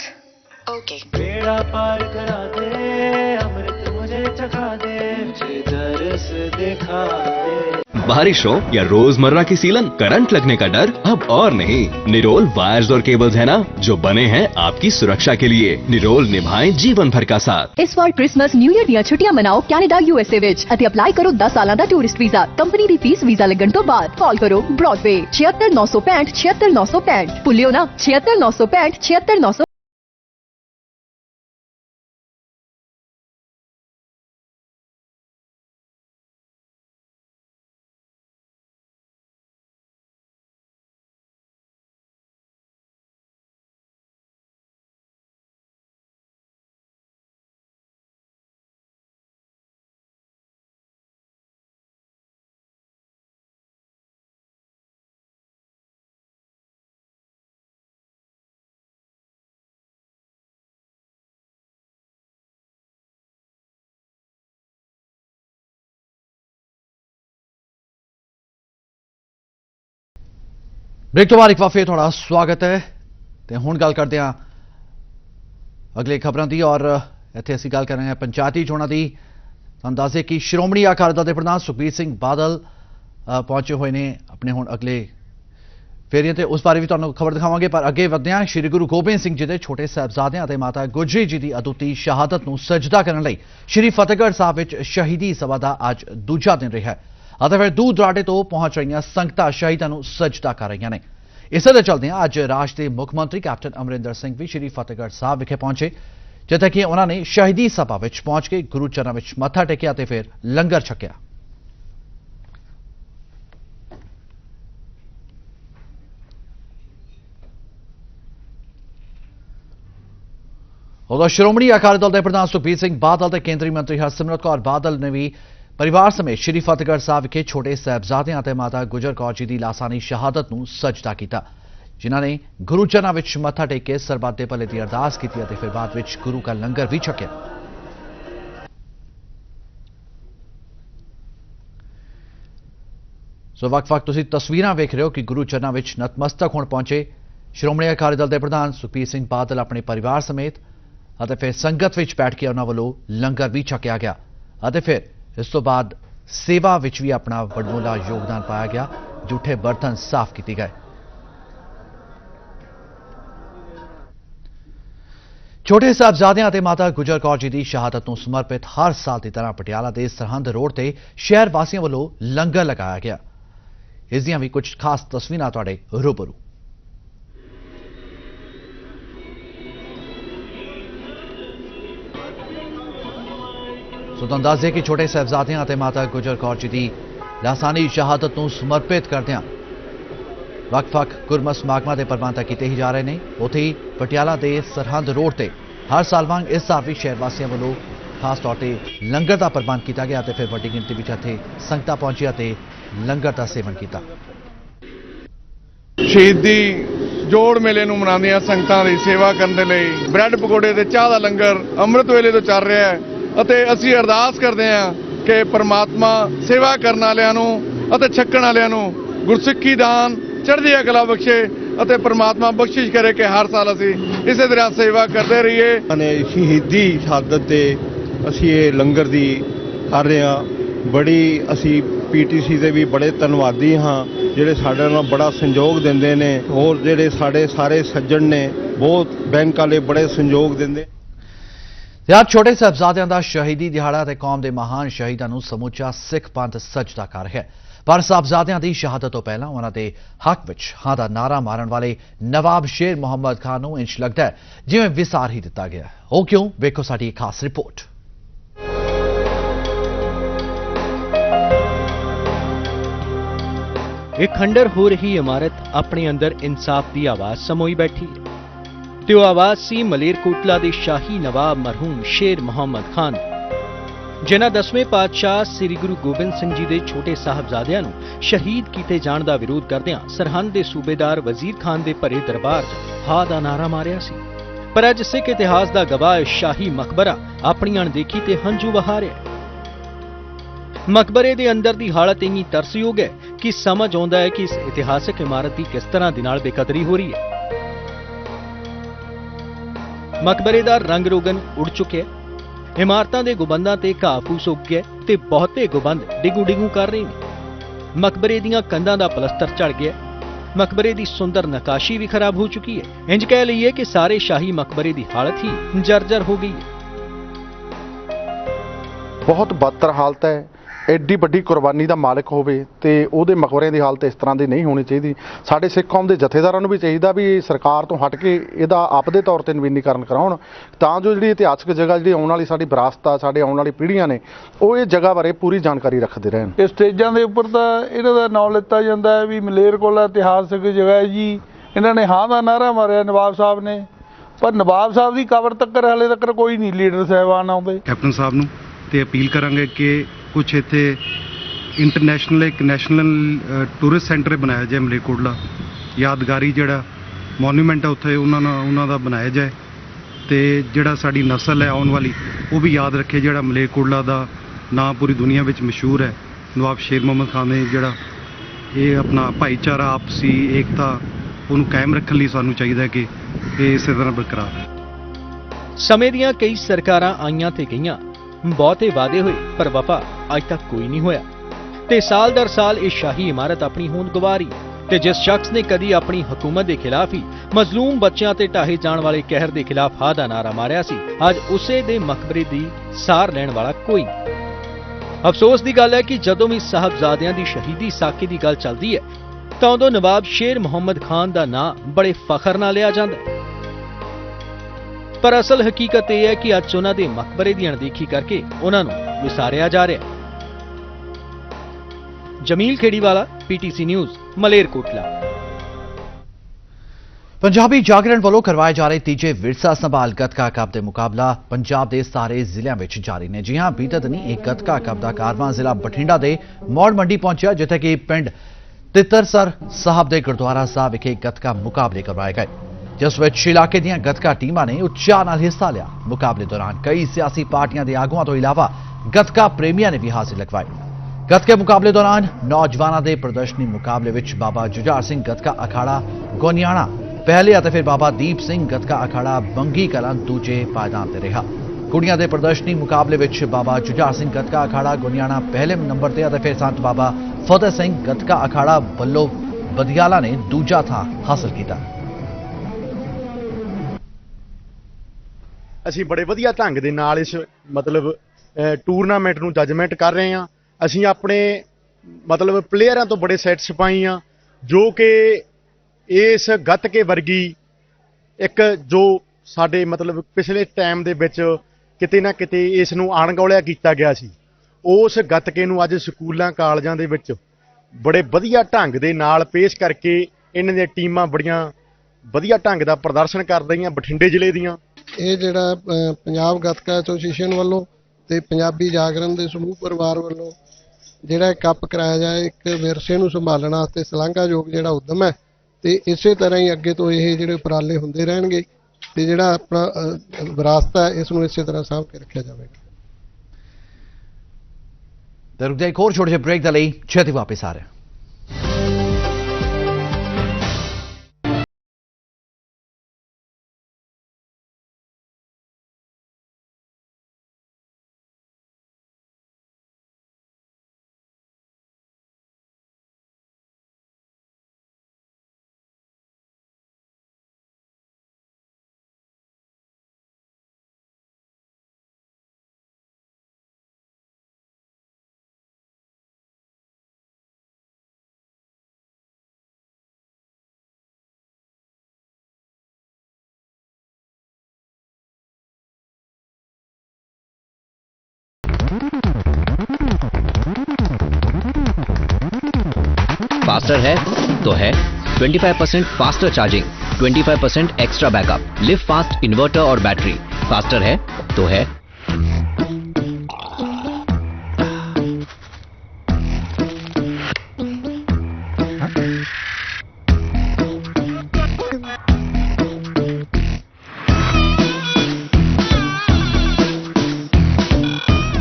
ओके बेड़ा पार करा दे अमृत मुझे चखा दे मुझे दिखा दे। बारिशों या रोज़मर्रा की सीलन, करंट लगने का डर, अब और नहीं। निरोल वायर्स और केबल्स है ना, जो बने हैं आपकी सुरक्षा के लिए। निरोल निभाए जीवन भर का साथ। इस बार क्रिसमस, न्यू ईयर दिया छुट्टियाँ मनाओ कैनेडा यूएसए विच अति अप्लाई करो दस साल का टूरिस्ट वीज़ा कंपनी की फ़ीस वीज़ा लगन तो बाद। कॉल करो ब्रॉडवे छिहत्तर नौ सौ पैंठ, छिहत्तर नौ सौ पैंठ। पुलियो ना, छिहत्तर नौ सौ पैंठ, छिहत्तर नौ सौ ਬ੍ਰੇਕ ਤੋਂ ਬਾਅਦ ਇੱਕ ਵਾਰ ਫਿਰ ਤੁਹਾਡਾ ਸਵਾਗਤ ਹੈ। ਤੇ ਹੁਣ ਗੱਲ ਕਰਦੇ ਹਾਂ ਅਗਲੇ ਖਬਰਾਂ ਦੀ ਔਰ ਇੱਥੇ ਅਸੀਂ ਗੱਲ ਕਰ ਰਹੇ ਹਾਂ ਪੰਚਾਇਤੀ ਚੋਣਾਂ ਦੀ। ਤੁਹਾਨੂੰ ਦੱਸ ਕਿ ਸ਼੍ਰੋਮਣੀ ਅਕਾਲੀ ਦਲ ਦੇ ਪ੍ਰਧਾਨ ਸੁਖਬੀਰ ਸਿੰਘ ਬਾਦਲ ਪਹੁੰਚੇ ਹੋਏ ਨੇ ਆਪਣੇ ਹੁਣ ਅਗਲੇ ਫੇਰੀਆਂ ਤੇ। ਉਸ ਬਾਰੇ ਵੀ ਤੁਹਾਨੂੰ ਖਬਰ ਦਿਖਾਵਾਂਗੇ, ਪਰ ਅੱਗੇ ਵਧਦੇ ਹਾਂ। ਸ਼੍ਰੀ ਗੁਰੂ ਗੋਬਿੰਦ ਸਿੰਘ ਜੀ ਦੇ ਛੋਟੇ ਸਾਹਿਬਜ਼ਾਦਿਆਂ ਅਤੇ ਮਾਤਾ ਗੁਜਰੀ ਜੀ ਦੀ ਅਦੁੱਤੀ ਸ਼ਹਾਦਤ ਨੂੰ ਸਜਦਾ ਕਰਨ ਲਈ ਸ਼੍ਰੀ ਫਤਿਹਗੜ੍ਹ ਸਾਹਿਬ ਵਿੱਚ ਸ਼ਹੀਦੀ ਸਭਾ ਦਾ ਅੱਜ ਦੂਜਾ ਦਿਨ ਰਿਹਾ ਹੈ। ਅਤੇ ਫਿਰ ਦੂਰ ਦਰਾਡੇ ਤੋਂ ਪਹੁੰਚ ਰਹੀਆਂ ਸੰਗਤਾਂ ਸ਼ਹੀਦਾਂ ਨੂੰ ਸਜਦਾ ਕਰ ਰਹੀਆਂ ਨੇ। ਇਸੇ ਦੇ ਚਲਦਿਆਂ ਅੱਜ ਰਾਜ ਦੇ ਮੁੱਖ ਮੰਤਰੀ ਕੈਪਟਨ ਅਮਰਿੰਦਰ ਸਿੰਘ ਵੀ ਸ਼੍ਰੀ ਫਤਿਹਗੜ੍ਹ ਸਾਹਿਬ ਵਿਖੇ ਪਹੁੰਚੇ, ਜਿੱਥੇ ਕਿ ਉਹਨਾਂ ਨੇ ਸ਼ਹੀਦੀ ਸਭਾ ਵਿੱਚ ਪਹੁੰਚ ਕੇ ਗੁਰੂ ਚਰਨਾਂ ਵਿੱਚ ਮੱਥਾ ਟੇਕਿਆ ਤੇ ਫਿਰ ਲੰਗਰ ਛਕਿਆ। ਉਦੋਂ ਸ਼੍ਰੋਮਣੀ ਅਕਾਲੀ ਦਲ ਦੇ ਪ੍ਰਧਾਨ ਸੁਖਬੀਰ ਸਿੰਘ ਬਾਦਲ ਤੇ ਕੇਂਦਰੀ ਮੰਤਰੀ ਹਰਸਿਮਰਤ ਕੌਰ ਬਾਦਲ ਨੇ ਵੀ ਪਰਿਵਾਰ ਸਮੇਤ ਸ਼੍ਰੀ ਫਤਿਹਗੜ੍ਹ ਸਾਹਿਬ ਵਿਖੇ ਛੋਟੇ ਸਾਹਿਬਜ਼ਾਦਿਆਂ ਅਤੇ ਮਾਤਾ ਗੁਜਰ ਕੌਰ ਜੀ ਦੀ ਲਾਸਾਨੀ ਸ਼ਹਾਦਤ ਨੂੰ ਸਜਦਾ ਕੀਤਾ, ਜਿਨ੍ਹਾਂ ਨੇ ਗੁਰੂ ਚਰਨਾਂ ਵਿੱਚ ਮੱਥਾ ਟੇਕ ਕੇ ਸਰਬੱਤ ਦੇ ਭਲੇ ਦੀ ਅਰਦਾਸ ਕੀਤੀ ਅਤੇ ਫਿਰ ਬਾਅਦ ਵਿੱਚ ਗੁਰੂ ਕਾ ਲੰਗਰ ਵੀ ਛਕਿਆ। ਸੋ ਵਕਤ ਵਕਤ ਤੁਸੀਂ ਤਸਵੀਰਾਂ ਵੇਖ ਰਹੇ ਹੋ ਕਿ ਗੁਰੂ ਚਰਨਾਂ ਵਿੱਚ ਨਤਮਸਤਕ ਹੋਣ ਪਹੁੰਚੇ ਸ਼੍ਰੋਮਣੀ ਅਕਾਲੀ ਦਲ ਦੇ ਪ੍ਰਧਾਨ ਸੁਖਬੀਰ ਸਿੰਘ ਬਾਦਲ ਆਪਣੇ ਪਰਿਵਾਰ ਸਮੇਤ ਅਤੇ ਫਿਰ ਸੰਗਤ ਵਿੱਚ ਬੈਠ ਕੇ ਉਹਨਾਂ ਵੱਲੋਂ ਲੰਗਰ ਵੀ ਛਕਿਆ ਗਿਆ ਅਤੇ ਫਿਰ ਇਸ ਤੋਂ ਬਾਅਦ ਸੇਵਾ ਵਿੱਚ ਵੀ ਆਪਣਾ ਵਡਮੁੱਲਾ ਯੋਗਦਾਨ ਪਾਇਆ ਗਿਆ, ਜੂਠੇ ਬਰਤਨ ਸਾਫ਼ ਕੀਤੇ ਗਏ। ਛੋਟੇ ਸਾਹਿਬਜ਼ਾਦਿਆਂ ਅਤੇ ਮਾਤਾ ਗੁਜਰ ਕੌਰ ਜੀ ਦੀ ਸ਼ਹਾਦਤ ਨੂੰ ਸਮਰਪਿਤ ਹਰ ਸਾਲ ਦੀ ਤਰ੍ਹਾਂ ਪਟਿਆਲਾ ਦੇ ਸਰਹੰਦ ਰੋਡ ਤੇ ਸ਼ਹਿਰ ਵਾਸੀਆਂ ਵੱਲੋਂ ਲੰਗਰ ਲਗਾਇਆ ਗਿਆ। ਇਸ ਦੀਆਂ ਵੀ ਕੁਝ ਖਾਸ ਤਸਵੀਰਾਂ ਤੁਹਾਡੇ ਰੂਬਰੂ ਸੋ ਤੁਹਾਨੂੰ ਦੱਸ ਦਈਏ ਕਿ ਛੋਟੇ ਸਾਹਿਬਜ਼ਾਦਿਆਂ ਅਤੇ ਮਾਤਾ ਗੁਜਰ ਕੌਰ ਜੀ ਦੀ ਲਾਸਾਨੀ ਸ਼ਹਾਦਤ ਨੂੰ ਸਮਰਪਿਤ ਕਰਦਿਆਂ ਵੱਖ-ਵੱਖ ਗੁਰਮਤਿ ਸਮਾਗਮਾਂ ਦੇ ਪ੍ਰਬੰਧ ਤਾਂ ਕੀਤੇ ਹੀ ਜਾ ਰਹੇ ਨੇ। ਉੱਥੇ ਹੀ ਪਟਿਆਲਾ ਦੇ ਸਰਹੰਦ ਰੋਡ ਤੇ ਹਰ ਸਾਲ ਵਾਂਗ ਇਸ ਸਾਲ ਵੀ ਸ਼ਹਿਰ ਵਾਸੀਆਂ ਵੱਲੋਂ ਖਾਸ ਤੌਰ ਤੇ ਲੰਗਰ ਦਾ ਪ੍ਰਬੰਧ ਕੀਤਾ ਗਿਆ ਤੇ ਫਿਰ ਵੱਡੀ ਗਿਣਤੀ ਵਿੱਚ ਇੱਥੇ ਸੰਗਤਾਂ ਪਹੁੰਚੀਆਂ ਤੇ ਲੰਗਰ ਦਾ ਸੇਵਨ ਕੀਤਾ। ਸ਼ਹੀਦੀ ਜੋੜ ਮੇਲੇ ਨੂੰ ਮਨਾਉਂਦੀਆਂ ਸੰਗਤਾਂ ਦੀ ਸੇਵਾ ਕਰਨ ਦੇ ਲਈ ਬ੍ਰੈਡ ਪਕੌੜੇ ਤੇ ਚਾਹ ਦਾ ਲੰਗਰ ਅੰਮ੍ਰਿਤ ਵੇਲੇ ਤੋਂ ਚੱਲ ਰਿਹਾ ਹੈ। ਅਤੇ ਅਸੀਂ ਅਰਦਾਸ ਕਰਦੇ ਹਾਂ ਕਿ ਪਰਮਾਤਮਾ ਸੇਵਾ ਕਰਨ ਵਾਲਿਆਂ ਨੂੰ ਅਤੇ ਛਕਣ ਵਾਲਿਆਂ ਨੂੰ ਗੁਰਸਿੱਖੀ ਦਾਨ, ਚੜ੍ਹਦੀ ਕਲਾ ਬਖਸ਼ੇ ਅਤੇ ਪਰਮਾਤਮਾ ਬਖਸ਼ਿਸ਼ ਕਰੇ ਕਿ ਹਰ ਸਾਲ ਅਸੀਂ ਇਸੇ ਤਰ੍ਹਾਂ ਸੇਵਾ ਕਰਦੇ ਰਹੀਏ। ਨੇ ਸ਼ਹੀਦੀ ਸ਼ਹਾਦਤ ਤੇ ਅਸੀਂ ਇਹ ਲੰਗਰ ਦੀ ਕਰ ਰਹੇ ਹਾਂ। ਬੜੀ ਅਸੀਂ ਪੀਟੀਸੀ ਦੇ ਵੀ ਬੜੇ ਧੰਨਵਾਦੀ ਹਾਂ, ਜਿਹੜੇ ਸਾਡੇ ਨਾਲ ਬੜਾ ਸੰਯੋਗ ਦਿੰਦੇ ਨੇ ਹੋਰ ਜਿਹੜੇ ਸਾਡੇ ਸਾਰੇ ਸੱਜਣ ਨੇ, ਬਹੁਤ ਬੈਂਕ ਵਾਲੇ ਬੜੇ ਸੰਯੋਗ ਦਿੰਦੇ ਯਾਰ, ਛੋਟੇ ਸਾਹਿਬਜ਼ਾਦਿਆਂ ਦਾ ਸ਼ਹੀਦੀ ਦਿਹਾੜਾ ਤੇ ਕੌਮ ਦੇ ਮਹਾਨ ਸ਼ਹੀਦਾਂ ਨੂੰ ਸਮੁੱਚਾ ਸਿੱਖ ਪੰਥ ਸਜਦਾ ਕਰ ਰਿਹਾ ਹੈ। ਪਰ ਸਾਹਿਬਜ਼ਾਦਿਆਂ ਦੀ ਸ਼ਹਾਦਤ ਤੋਂ ਪਹਿਲਾਂ ਉਹਨਾਂ ਦੇ ਹੱਕ ਵਿੱਚ ਹਾਂ ਦਾ ਨਾਰਾ ਮਾਰਨ ਵਾਲੇ ਨਵਾਬ ਸ਼ੇਰ ਮੁਹੰਮਦ ਖਾਨ ਨੂੰ ਇੰਜ ਲੱਗਦਾ ਹੈ ਜਿਵੇਂ ਵਿਸਾਰ ਹੀ ਦਿੱਤਾ ਗਿਆ ਹੈ। ਉਹ ਕਿਉਂ? ਵੇਖੋ ਸਾਡੀ ਇੱਕ ਖਾਸ ਰਿਪੋਰਟ। ਇਹ ਖੰਡਰ ਹੋ ਰਹੀ ਇਮਾਰਤ ਆਪਣੇ ਅੰਦਰ ਇਨਸਾਫ ਦੀ ਆਵਾਜ਼ ਸਮੋਈ ਬੈਠੀ ਹੈ। ਤੇ ਉਹ ਆਵਾਜ਼ ਸੀ ਮਲੇਰਕੋਟਲਾ ਦੇ ਸ਼ਾਹੀ ਨਵਾਬ ਮਰਹੂਮ ਸ਼ੇਰ ਮੁਹੰਮਦ ਖਾਨ। ਜਿਨ੍ਹਾਂ ਦਸਵੇਂ ਪਾਤਸ਼ਾਹ ਸ੍ਰੀ ਗੁਰੂ ਗੋਬਿੰਦ ਸਿੰਘ ਜੀ ਦੇ ਛੋਟੇ ਸਾਹਿਬਜ਼ਾਦਿਆਂ ਨੂੰ ਸ਼ਹੀਦ ਕੀਤੇ ਜਾਣ ਦਾ ਵਿਰੋਧ ਕਰਦਿਆਂ ਸਰਹੰਦ ਦੇ ਸੂਬੇਦਾਰ ਵਜ਼ੀਰ ਖਾਨ ਦੇ ਭਰੇ ਦਰਬਾਰ 'ਚ ਹਾ ਦਾ ਨਾਰਾ ਮਾਰਿਆ ਸੀ। ਪਰ ਅੱਜ ਸਿੱਖ ਇਤਿਹਾਸ ਦਾ ਗਵਾਹ ਸ਼ਾਹੀ ਮਕਬਰਾ ਆਪਣੀ ਅਣਦੇਖੀ ਤੇ ਹੰਝੂ ਵਹਾ ਰਿਹਾ ਮਕਬਰੇ ਦੇ ਅੰਦਰ ਦੀ ਹਾਲਤ ਇੰਨੀ ਤਰਸਯੋਗ ਹੈ ਕਿ ਸਮਝ ਆਉਂਦਾ ਹੈ ਕਿ ਇਸ ਇਤਿਹਾਸਕ ਇਮਾਰਤ ਦੀ ਕਿਸ ਤਰ੍ਹਾਂ ਦੇ ਨਾਲ ਬੇਕਦਰੀ ਹੋ ਰਹੀ ਹੈ। ਮਕਬਰੇ ਦਾ ਰੰਗ ਰੋਗਨ ਉੜ ਚੁੱਕਿਆ ਹੈ। ਇਮਾਰਤਾਂ ਦੇ ਗੁੰਬਦਾਂ ਤੇ ਘਾਹ ਫੂਸ ਉੱਗ ਗਿਆ ਤੇ ਬਹੁਤੇ ਗੁੰਬਦ ਡਿਗੂ ਡਿਗੂ ਕਰ ਰਹੇ ਨੇ। ਮਕਬਰੇ ਦੀਆਂ ਕੰਧਾਂ ਦਾ ਪਲਸਤਰ ਝੜ ਗਿਆ ਮਕਬਰੇ ਦੀ ਸੁੰਦਰ ਨਕਾਸ਼ੀ ਵੀ ਖਰਾਬ ਹੋ ਚੁੱਕੀ ਹੈ। ਇੰਜ ਕਹਿ ਲਈਏ ਕਿ ਸਾਰੇ ਸ਼ਾਹੀ ਮਕਬਰੇ ਦੀ ਹਾਲਤ ਹੀ ਜਰਜਰ ਹੋ ਗਈ ਹੈ। ਬਹੁਤ ਬਦਤਰ ਹਾਲਤ ਹੈ। ਐਡੀ ਵੱਡੀ ਕੁਰਬਾਨੀ ਦਾ ਮਾਲਕ ਹੋਵੇ ਤੇ ਉਹਦੇ ਮਕਬਰਿਆਂ ਦੀ ਹਾਲਤ ਇਸ ਤਰ੍ਹਾਂ ਦੀ ਨਹੀਂ ਹੋਣੀ ਚਾਹੀਦੀ। ਸਾਡੇ ਸਿੱਖ ਕੌਮ ਦੇ ਜਥੇਦਾਰਾਂ ਨੂੰ ਵੀ ਚਾਹੀਦਾ ਵੀ ਸਰਕਾਰ ਤੋਂ ਹਟ ਕੇ ਇਹਦਾ ਆਪਦੇ ਤੌਰ ਤੇ ਨਵੀਨੀਕਰਨ ਕਰਾਉਣ। ਤਾਂ ਜੋ ਜਿਹੜੀ ਇਤਿਹਾਸਕ ਜਗ੍ਹਾ ਜਿਹੜੀ ਆਉਣ ਵਾਲੀ ਸਾਡੀ ਵਿਰਾਸਤ ਆ ਸਾਡੇ ਆਉਣ ਵਾਲੀ ਪੀੜ੍ਹੀਆਂ ਨੇ ਉਹ ਇਹ ਜਗ੍ਹਾ ਬਾਰੇ ਪੂਰੀ ਜਾਣਕਾਰੀ ਰੱਖਦੇ ਰਹਿਣ। ਇਹ ਸਟੇਜਾਂ ਦੇ ਉੱਪਰ ਤਾਂ ਇਹਨਾਂ ਦਾ ਨਾਮ ਲਿੱਤਾ ਜਾਂਦਾ ਹੈ ਵੀ ਮਲੇਰਕੋਟਲਾ ਇਤਿਹਾਸਕ ਜਗ੍ਹਾ ਹੈ ਜੀ। ਇਹਨਾਂ ਨੇ ਹਾਂ ਦਾ ਨਾਰਾ ਮਾਰਿਆ ਨਵਾਬ ਸਾਹਿਬ ਨੇ। ਪਰ ਨਵਾਬ ਸਾਹਿਬ ਦੀ ਕਬਰ ਤੱਕ ਹਲੇ ਤੱਕ ਕੋਈ ਨਹੀਂ ਲੀਡਰ ਸਾਹਿਬਾਨ ਆਉਂਦੇ। ਕੈਪਟਨ ਸਾਹਿਬ ਨੂੰ ਤੇ ਅਪੀਲ ਕਰਾਂਗੇ ਕਿ ਕੁਝ ਇੱਥੇ ਇੰਟਰਨੈਸ਼ਨਲ ਇੱਕ ਨੈਸ਼ਨਲ ਟੂਰਿਸਟ ਸੈਂਟਰ ਬਣਾਇਆ ਜਾਏ ਮਲੇਰਕੋਟਲਾ। ਯਾਦਗਾਰੀ ਜਿਹੜਾ ਮੋਨੂਮੈਂਟ ਹੈ ਉੱਥੇ ਉਹਨਾਂ ਨਾਲ, ਉਹਨਾਂ ਦਾ ਬਣਾਇਆ ਜਾਏ। ਤੇ ਜਿਹੜਾ ਸਾਡੀ ਨਸਲ ਹੈ ਆਉਣ ਵਾਲੀ, ਉਹ ਵੀ ਯਾਦ ਰੱਖੇ ਜਿਹੜਾ ਮਲੇਰਕੋਟਲਾ ਦਾ ਨਾਂ ਪੂਰੀ ਦੁਨੀਆ ਵਿੱਚ ਮਸ਼ਹੂਰ ਹੈ। ਨਵਾਬ ਸ਼ੇਰ ਮੁਹੰਮਦ ਖਾਨ ਨੇ ਜਿਹੜਾ ਇਹ ਆਪਣਾ ਭਾਈਚਾਰਾ, ਆਪਸੀ ਏਕਤਾ, ਉਹਨੂੰ ਕਾਇਮ ਰੱਖਣ ਲਈ ਸਾਨੂੰ ਚਾਹੀਦਾ ਕਿ ਇਹ ਇਸੇ ਤਰ੍ਹਾਂ ਬਰਕਰਾਰ ਸਮੇਂ ਦੀਆਂ ਕਈ ਸਰਕਾਰਾਂ ਆਈਆਂ ਤੇ ਗਈਆਂ। ਬਹੁਤੇ ਵਾਅਦੇ ਹੋਏ, ਪਰ ਵਫਾ ਅੱਜ ਤੱਕ ਕੋਈ ਨਹੀਂ ਹੋਇਆ। ਤੇ ਸਾਲ ਦਰ ਸਾਲ ਇਹ ਸ਼ਾਹੀ ਇਮਾਰਤ ਆਪਣੀ ਹੋਂਦ ਗਵਾ ਰਹੀ ਤੇ ਜਿਸ ਸ਼ਖਸ ਨੇ ਕਦੀ ਆਪਣੀ ਹਕੂਮਤ ਦੇ ਖਿਲਾਫ ਹੀ ਮਜ਼ਲੂਮ ਬੱਚਿਆਂ ਤੇ ਢਾਹੇ ਜਾਣ ਵਾਲੇ ਕਹਿਰ ਦੇ ਖਿਲਾਫ ਹਾ ਦਾ ਨਾਰਾ ਮਾਰਿਆ ਸੀ, ਅੱਜ ਉਸੇ ਦੇ ਮਕਬਰੇ ਦੀ ਸਾਰ ਲੈਣ ਵਾਲਾ ਕੋਈ ਅਫਸੋਸ ਦੀ ਗੱਲ ਹੈ ਕਿ ਜਦੋਂ ਵੀ ਸਾਹਿਬਜ਼ਾਦਿਆਂ ਦੀ ਸ਼ਹੀਦੀ ਸਾਕੇ ਦੀ ਗੱਲ ਚੱਲਦੀ ਹੈ, ਤਾਂ ਉਦੋਂ ਨਵਾਬ ਸ਼ੇਰ ਮੁਹੰਮਦ ਖਾਨ ਦਾ ਨਾਂ ਬੜੇ ਫਖਰ ਨਾਲ ਲਿਆ ਜਾਂਦਾ ਹੈ। ਪਰ ਅਸਲ ਹਕੀਕਤ ਇਹ ਹੈ ਕਿ ਅੱਜ ਉਹਨਾਂ ਦੇ ਮਕਬਰੇ ਦੀ ਅਣਦੇਖੀ ਕਰਕੇ ਉਹਨਾਂ ਨੂੰ ਵਿਸਾਰਿਆ ਜਾ ਰਿਹਾ ਹੈ। ਜਮੀਲ ਖੇੜੀਵਾਲਾ, ਪੀਟੀਸੀ ਨਿਊਜ਼ ਮਲੇਰਕੋਟਲਾ ਪੰਜਾਬੀ ਜਾਗਰਣ ਵੱਲੋਂ ਕਰਵਾਏ ਜਾ ਰਹੇ ਤੀਜੇ ਵਿਰਸਾ ਸੰਭਾਲ ਗਤਕਾ ਕੱਪ ਦੇ ਮੁਕਾਬਲਾ ਪੰਜਾਬ ਦੇ ਸਾਰੇ ਜ਼ਿਲ੍ਹਿਆਂ ਵਿੱਚ ਜਾਰੀ ਨੇ। ਜੀ ਹਾਂ ਬੀਤੇ ਦਿਨੀ ਇਹ ਗੱਤਕਾ ਕੱਪ ਦਾ ਕਾਰਵਾਂ ਜ਼ਿਲ੍ਹਾ ਬਠਿੰਡਾ ਦੇ ਮੌੜ ਮੰਡੀ ਪਹੁੰਚਿਆ, ਜਿੱਥੇ ਕਿ ਪਿੰਡ ਤਿੱਤਰਸਰ ਸਾਹਿਬ ਦੇ ਗੁਰਦੁਆਰਾ ਸਾਹਿਬ ਵਿਖੇ ਗੱਤਕਾ ਮੁਕਾਬਲੇ ਕਰਵਾਏ ਗਏ। ਜਿਸ ਵਿੱਚ ਇਲਾਕੇ ਦੀਆਂ ਗੱਤਕਾ ਟੀਮਾਂ ਨੇ ਉਤਸ਼ਾਹ ਨਾਲ ਹਿੱਸਾ ਲਿਆ। ਮੁਕਾਬਲੇ ਦੌਰਾਨ ਕਈ ਸਿਆਸੀ ਪਾਰਟੀਆਂ ਦੇ ਆਗੂਆਂ ਤੋਂ ਇਲਾਵਾ ਗੱਤਕਾ ਪ੍ਰੇਮੀਆਂ ਨੇ ਵੀ ਹਾਜ਼ਰੀ ਲਗਵਾਈ। ਗੱਤਕੇ ਮੁਕਾਬਲੇ ਦੌਰਾਨ ਨੌਜਵਾਨਾਂ ਦੇ ਪ੍ਰਦਰਸ਼ਨੀ ਮੁਕਾਬਲੇ ਵਿੱਚ ਬਾਬਾ ਜੁਝਾਰ ਸਿੰਘ ਗੱਤਕਾ ਅਖਾੜਾ, ਗੋਨਿਆਣਾ, ਪਹਿਲੇ ਅਤੇ ਫਿਰ ਬਾਬਾ ਦੀਪ ਸਿੰਘ ਗੱਤਕਾ ਅਖਾੜਾ, ਬੰਗੀ ਕਲਾਂ ਦੂਜੇ ਪਾਇਦਾਨ ਤੇ ਰਿਹਾ। ਕੁੜੀਆਂ ਦੇ ਪ੍ਰਦਰਸ਼ਨੀ ਮੁਕਾਬਲੇ ਵਿੱਚ ਬਾਬਾ ਜੁਝਾਰ ਸਿੰਘ ਗੱਤਕਾ ਅਖਾੜਾ, ਗੋਨਿਆਣਾ ਪਹਿਲੇ ਨੰਬਰ ਤੇ ਅਤੇ ਫਿਰ ਸੰਤ ਬਾਬਾ ਫਤਿਹ ਸਿੰਘ ਗੱਤਕਾ ਅਖਾੜਾ ਬੱਲੋ ਬਦਿਆਲਾ ਨੇ ਦੂਜਾ ਥਾਂ ਹਾਸਲ ਕੀਤਾ। ਅਸੀਂ ਬੜੇ ਵਧੀਆ ਢੰਗ ਦੇ ਨਾਲ ਇਸ, ਮਤਲਬ ਟੂਰਨਾਮੈਂਟ ਨੂੰ ਜੱਜਮੈਂਟ ਕਰ ਰਹੇ ਹਾਂ। ਅਸੀਂ ਆਪਣੇ, ਮਤਲਬ ਪਲੇਅਰਾਂ ਤੋਂ ਬੜੇ ਸੈਟੀਸਫਾਈ ਹਾਂ, ਜੋ ਕਿ ਇਸ ਗੱਤਕੇ ਵਰਗੀ ਇੱਕ ਜੋ ਸਾਡੇ, ਮਤਲਬ, ਪਿਛਲੇ ਟਾਈਮ ਦੇ ਵਿੱਚ ਕਿਤੇ ਨਾ ਕਿਤੇ ਇਸ ਨੂੰ ਅਣਗੌਲਿਆ ਕੀਤਾ ਗਿਆ ਸੀ। ਉਸ ਗੱਤਕੇ ਨੂੰ ਅੱਜ ਸਕੂਲਾਂ ਕਾਲਜਾਂ ਦੇ ਵਿੱਚ ਬੜੇ ਵਧੀਆ ਢੰਗ ਦੇ ਨਾਲ ਪੇਸ਼ ਕਰਕੇ ਇਹਨਾਂ ਦੀਆਂ ਟੀਮਾਂ ਬੜੀਆਂ ਵਧੀਆ ਢੰਗ ਦਾ ਪ੍ਰਦਰਸ਼ਨ ਕਰ ਰਹੀਆਂ ਬਠਿੰਡੇ ਜ਼ਿਲ੍ਹੇ ਦੀਆਂ। ਇਹ ਜਿਹੜਾ ਪੰਜਾਬ ਗਤਕਾ ਐਸੋਸੀਏਸ਼ਨ ਵੱਲੋਂ ਤੇ ਪੰਜਾਬੀ ਜਾਗਰਣ ਦੇ ਸਮੂਹ ਪਰਿਵਾਰ ਵੱਲੋਂ ਜਿਹੜਾ ਕੱਪ ਕਰਾਇਆ ਜਾਏ, ਇੱਕ ਵਿਰਸੇ ਨੂੰ ਸੰਭਾਲਣ ਵਾਸਤੇ ਸ਼ਲਾਘਾਯੋਗ ਜਿਹੜਾ ਉਦਮ ਹੈ ਤੇ ਇਸੇ ਤਰ੍ਹਾਂ ਹੀ ਅੱਗੇ ਤੋਂ ਇਹ ਜਿਹੜੇ ਉਪਰਾਲੇ ਹੁੰਦੇ ਰਹਿਣਗੇ ਤੇ ਜਿਹੜਾ ਆਪਣਾ ਵਿਰਾਸਤ ਹੈ, ਇਸ ਨੂੰ ਇਸੇ ਤਰ੍ਹਾਂ ਸਾਂਭ ਕੇ ਰੱਖਿਆ ਜਾਵੇਗਾ। ਤੇ ਇੱਕ ਹੋਰ ਛੋਟੇ ਜਿਹੇ ਬ੍ਰੇਕ ਦੇ ਲਈ ਛੇਤੀ ਵਾਪਸ ਆ ਰਹੇ फास्टर है तो है. 25% faster charging 25% extra backup Livfast inverter और बैटरी फास्टर है तो है.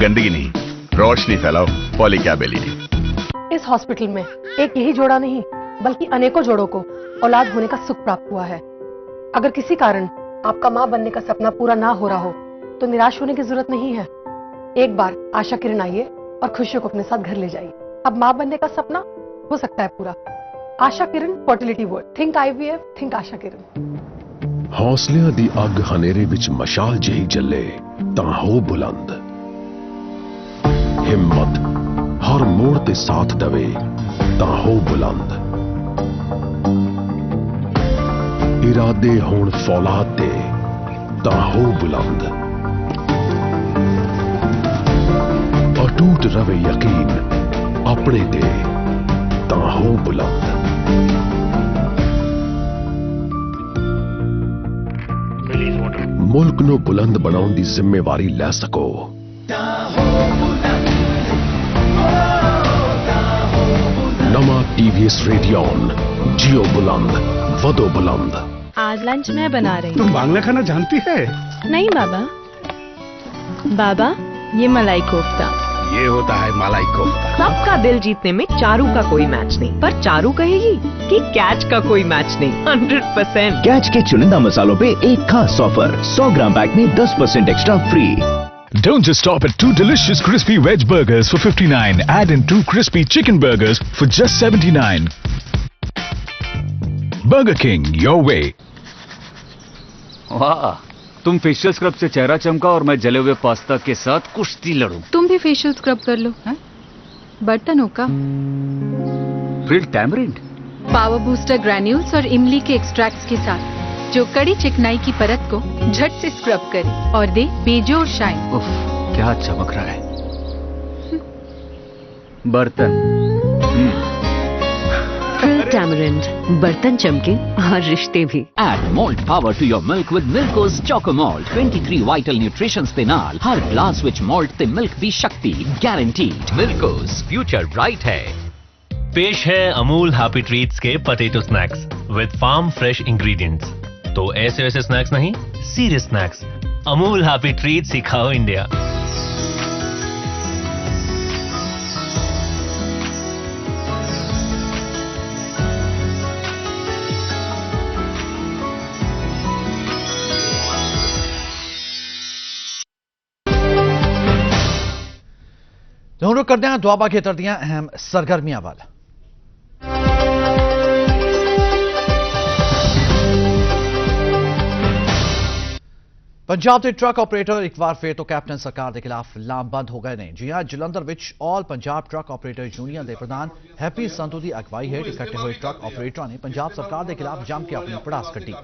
गंदगी नहीं रोशनी फैलाओ पॉलीकैब एलईडी इस हॉस्पिटल में। एक यही जोड़ा नहीं, बल्कि अनेकों जोड़ों को औलाद होने का सुख प्राप्त हुआ है। अगर किसी कारण आपका माँ बनने का सपना पूरा ना हो रहा हो तो निराश होने की ज़रूरत नहीं है। एक बार आशा किरण आइए और खुशियों को अपने साथ घर ले जाइए अब माँ बनने का सपना हो सकता है पूरा। Asha Kiran fertility world think IVF think Asha Kiran. हौसलिया दी अग हनेरे विच मशाल जही जले, ता हो बुलंद। हिम्मत, हर मोड़ ते साथ दवे ਤਾਂ ਹੋ ਬੁਲੰਦ। ਇਰਾਦੇ ਹੋਣ ਫੌਲਾਦ ਦੇ ਤਾਂ ਹੋ ਬੁਲੰਦ। ਅਟੂਟ ਰਵੇ ਯਕੀਨ ਆਪਣੇ ਤੇ ਤਾਂ ਹੋ ਬੁਲੰਦ। ਮੁਲਕ ਨੂੰ ਬੁਲੰਦ ਬਣਾਉਣ ਦੀ ਜ਼ਿੰਮੇਵਾਰੀ ਲੈ ਸਕੋ। टीवीएस रेडियन जियो बुलंद वो बुलंद आज लंच मैं बना रही तुम बांग्ला खाना जानती है? नहीं बाबा। बाबा ये मलाई कोफ्ता। ये होता है मलाई कोफ्ता। सबका दिल जीतने में चारू का कोई मैच नहीं। पर चारू कहेगी कि कैच का कोई मैच नहीं। 100 परसेंट कैच के चुनिंदा मसालों पे एक खास ऑफ़र सौ ग्राम बैग में 10 percent extra free Don't just stop at two delicious crispy veg burgers for 59. Add in two crispy chicken burgers for just 79. Burger King, your way. वाह तुम फेशियल स्क्रब से चेहरा चमका और मैं जले हुए पास्ता के साथ कुश्ती लड़ूं तुम भी फेशियल स्क्रब कर लो हैं बर्तनों का फिर टैमरिंड पावर बूस्टर ग्रैन्यूल्स और इमली के एक्सट्रैक्ट्स के साथ जो कड़ी चिकनाई की परत को झट से स्क्रब करे और दे बेजोर शाइन उफ, क्या चमक रहा है बर्तन टैमरिंड बर्तन चमके और रिश्ते भी Add malt power to your milk with Milko's Choco Malt 23 vital nutritions ਦੇ ਨਾਲ ਹਰ ਗਲਾਸ ਵਿੱਚ ਮਾਲਟ ਤੇ ਮਿਲਕ ਦੀ ਸ਼ਕਤੀ ਗਾਰੰਟੀਡ मिल्कोस फ्यूचर ब्राइट है पेश है अमूल हैप्पी ट्रीट्स के potato snacks with farm fresh ingredients तो ऐसे वैसे स्नैक्स नहीं serious snacks Amul happy treat सिखाओ इंडिया दोनों तो करते हैं दुआबा की तरदियाँ अहम सरगर्मियाँ वाला। ਪੰਜਾਬ ਦੇ ਟਰੱਕ ਆਪਰੇਟਰ ਇੱਕ ਵਾਰ ਫੇਰ ਤੋਂ ਕੈਪਟਨ ਸਰਕਾਰ ਦੇ ਖਿਲਾਫ ਲਾਮਬੰਦ ਹੋ ਗਏ ਨੇ। ਜੀ ਹਾਂ ਜਲੰਧਰ ਵਿੱਚ all Punjab truck operator union ਦੇ ਪ੍ਰਧਾਨ ਹੈਪੀ ਸੰਧੂ ਦੀ ਅਗਵਾਈ ਹੇਠ ਇਕੱਠੇ ਹੋਏ ਟਰੱਕ ਆਪਰੇਟਰਾਂ ਨੇ ਪੰਜਾਬ ਸਰਕਾਰ ਦੇ ਖਿਲਾਫ ਜੰਮ ਕੇ ਆਪਣੀ ਪੜਾਸ ਕੱਢੀ।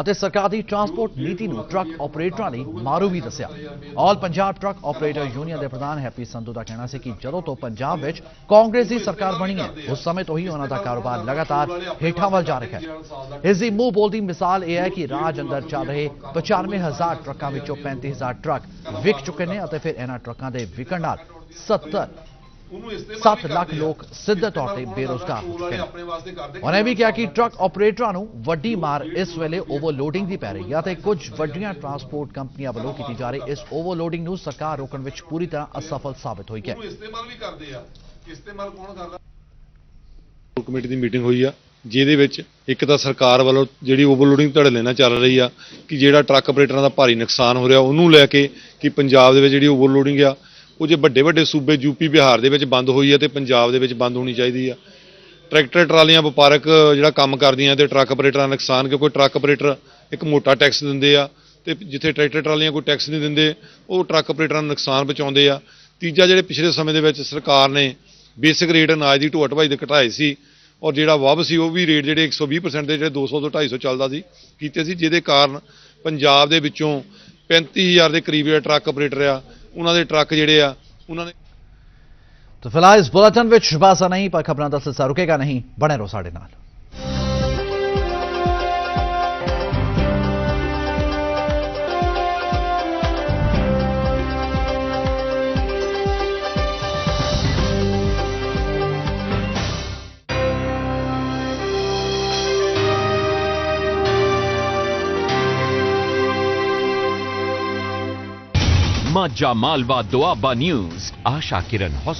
ਅਤੇ ਸਰਕਾਰ ਦੀ ਟਰਾਂਸਪੋਰਟ ਨੀਤੀ ਨੂੰ ਟਰੱਕ ਆਪਰੇਟਰਾਂ ਲਈ ਮਾਰੂ ਵੀ ਦੱਸਿਆ। All Punjab truck operator union ਦੇ ਪ੍ਰਧਾਨ ਹੈਪੀ ਸੰਧੂ ਦਾ ਕਹਿਣਾ ਸੀ ਕਿ ਜਦੋਂ ਤੋਂ ਪੰਜਾਬ ਵਿੱਚ ਕਾਂਗਰਸ ਦੀ ਸਰਕਾਰ ਬਣੀ ਹੈ, ਉਸ ਸਮੇਂ ਤੋਂ ਹੀ ਉਹਨਾਂ ਦਾ ਕਾਰੋਬਾਰ ਲਗਾਤਾਰ ਹੇਠਾਂ ਵੱਲ ਜਾ ਰਿਹਾ ਹੈ। ਇਸ ਦੀ ਮੂੰਹ ਬੋਲਦੀ ਮਿਸਾਲ ਇਹ ਹੈ ਕਿ ਰਾਜ ਅੰਦਰ ਚੱਲ ਰਹੇ 95000 ਟਰੱਕਾਂ ਵਿੱਚੋਂ 35000 ਟਰੱਕ ਵਿਕ ਚੁੱਕੇ ਨੇ ਅਤੇ ਫਿਰ ਇਹਨਾਂ ਟਰੱਕਾਂ ਦੇ ਵਿਕਣ ਨਾਲ 70 7 ਲੱਖ ਲੋਕ ਸਿੱਧੇ ਤੌਰ ਤੇ ਬੇਰੋਜ਼ਗਾਰ ਹੋ ਚੁੱਕੇ ਨੇ। ਉਹਨੇ ਵੀ ਕਿਹਾ ਕਿ ਟਰੱਕ ਆਪਰੇਟਰਾਂ ਨੂੰ ਵੱਡੀ ਮਾਰ ਇਸ ਵੇਲੇ ਓਵਰਲੋਡਿੰਗ ਦੀ ਪੈ ਰਹੀ ਹੈ ਤੇ ਕੁਝ ਵੱਡੀਆਂ ਟਰਾਂਸਪੋਰਟ ਕੰਪਨੀਆਂ ਵੱਲੋਂ ਕੀਤੀ ਜਾ ਰਹੀ ਇਸ ਓਵਰਲੋਡਿੰਗ ਨੂੰ ਸਰਕਾਰ ਰੋਕਣ ਵਿੱਚ ਪੂਰੀ ਤਰ੍ਹਾਂ ਅਸਫਲ ਸਾਬਤ ਹੋਈ ਹੈ। ਇਸਤੇਮਾਲ ਵੀ ਕਰਦੇ ਆ। ਇਸਤੇਮਾਲ ਕੌਣ ਕਰਦਾ? ਕਮੇਟੀ ਦੀ ਮੀਟਿੰਗ ਹੋਈ ਆ। ਜਿਹਦੇ ਵਿੱਚ ਇੱਕ ਤਾਂ ਸਰਕਾਰ ਵੱਲੋਂ ਜਿਹੜੀ ਓਵਰਲੋਡਿੰਗ ਧੜਲੇ ਨਾਲ ਚੱਲ ਰਹੀ ਆ, ਕਿ ਜਿਹੜਾ ਟਰੱਕ ਆਪਰੇਟਰਾਂ ਦਾ ਭਾਰੀ ਨੁਕਸਾਨ ਹੋ ਰਿਹਾ, ਉਹਨੂੰ ਲੈ ਕੇ ਕਿ ਪੰਜਾਬ ਦੇ ਵਿੱਚ ਜਿਹੜੀ ਓਵਰਲੋਡਿੰਗ ਆ, ਉਹ ਜੇ ਵੱਡੇ ਵੱਡੇ ਸੂਬੇ ਯੂਪੀ ਬਿਹਾਰ ਦੇ ਵਿੱਚ ਬੰਦ ਹੋਈ ਆ ਤੇ ਪੰਜਾਬ ਦੇ ਵਿੱਚ ਬੰਦ ਹੋਣੀ ਚਾਹੀਦੀ ਆ। ਟਰੈਕਟਰ, ਟਰਾਲੀਆਂ ਵਪਾਰਕ ਜਿਹੜਾ ਕੰਮ ਕਰਦੀਆਂ ਤੇ ਟਰੱਕ ਆਪਰੇਟਰਾਂ ਦਾ ਨੁਕਸਾਨ, ਕਿਉਂਕਿ ਟਰੱਕ ਆਪਰੇਟਰ ਇੱਕ ਮੋਟਾ ਟੈਕਸ ਦਿੰਦੇ ਆ ਤੇ ਜਿੱਥੇ ਟਰੈਕਟਰ, ਟਰਾਲੀਆਂ ਕੋਈ ਟੈਕਸ ਨਹੀਂ ਦਿੰਦੇ, ਉਹ ਟਰੱਕ ਆਪਰੇਟਰਾਂ ਨੂੰ ਨੁਕਸਾਨ ਪਹੁੰਚਾਉਂਦੇ ਆ। ਤੀਜਾ ਜਿਹੜੇ ਪਿਛਲੇ ਸਮੇਂ ਦੇ ਵਿੱਚ ਸਰਕਾਰ ਨੇ ਬੇਸਿਕ ਰੇਟ ਅਨਾਜ ਦੀ ਢੋਆ ਢਵਾਈ ਦੇ ਘਟਾਏ ਸੀ ਔਰ ਜਿਹੜਾ ਵਬ ਸੀ ਉਹ ਵੀ ਰੇਟ ਜਿਹੜੇ 120% ਦੇ ਜਿਹੜੇ 200 ਤੋਂ 250 ਚੱਲਦਾ ਸੀ, ਕੀਤੇ ਸੀ, ਜਿਹਦੇ ਕਾਰਨ ਪੰਜਾਬ ਦੇ ਵਿੱਚੋਂ 35000 ਦੇ ਕਰੀਬ ਜਿਹੜੇ ਟਰੱਕ ਆਪਰੇਟਰ ਆ, ਉਹਨਾਂ ਦੇ ਟਰੱਕ ਜਿਹੜੇ ਆ, ਉਹਨਾਂ ਨੇ ਤਾਂ ਫਿਲਹਾਲ ਇਸ ਬੁਲੇਟਿਨ ਵਿੱਚ ਬਾਸਾ ਨਹੀਂ, ਪਰ ਖਬਰਾਂ ਦਾ ਸਿਲਸਿਲਾ ਰੁਕੇਗਾ ਨਹੀਂ, ਬਣੇ ਰਹੋ ਸਾਡੇ ਨਾਲ। ਜਾ ਮਾਲਵਾ ਦੋਆਬਾ ਨਿਊਜ਼ ਆਸ਼ਾ ਕਿਰਨ ਹੋਸ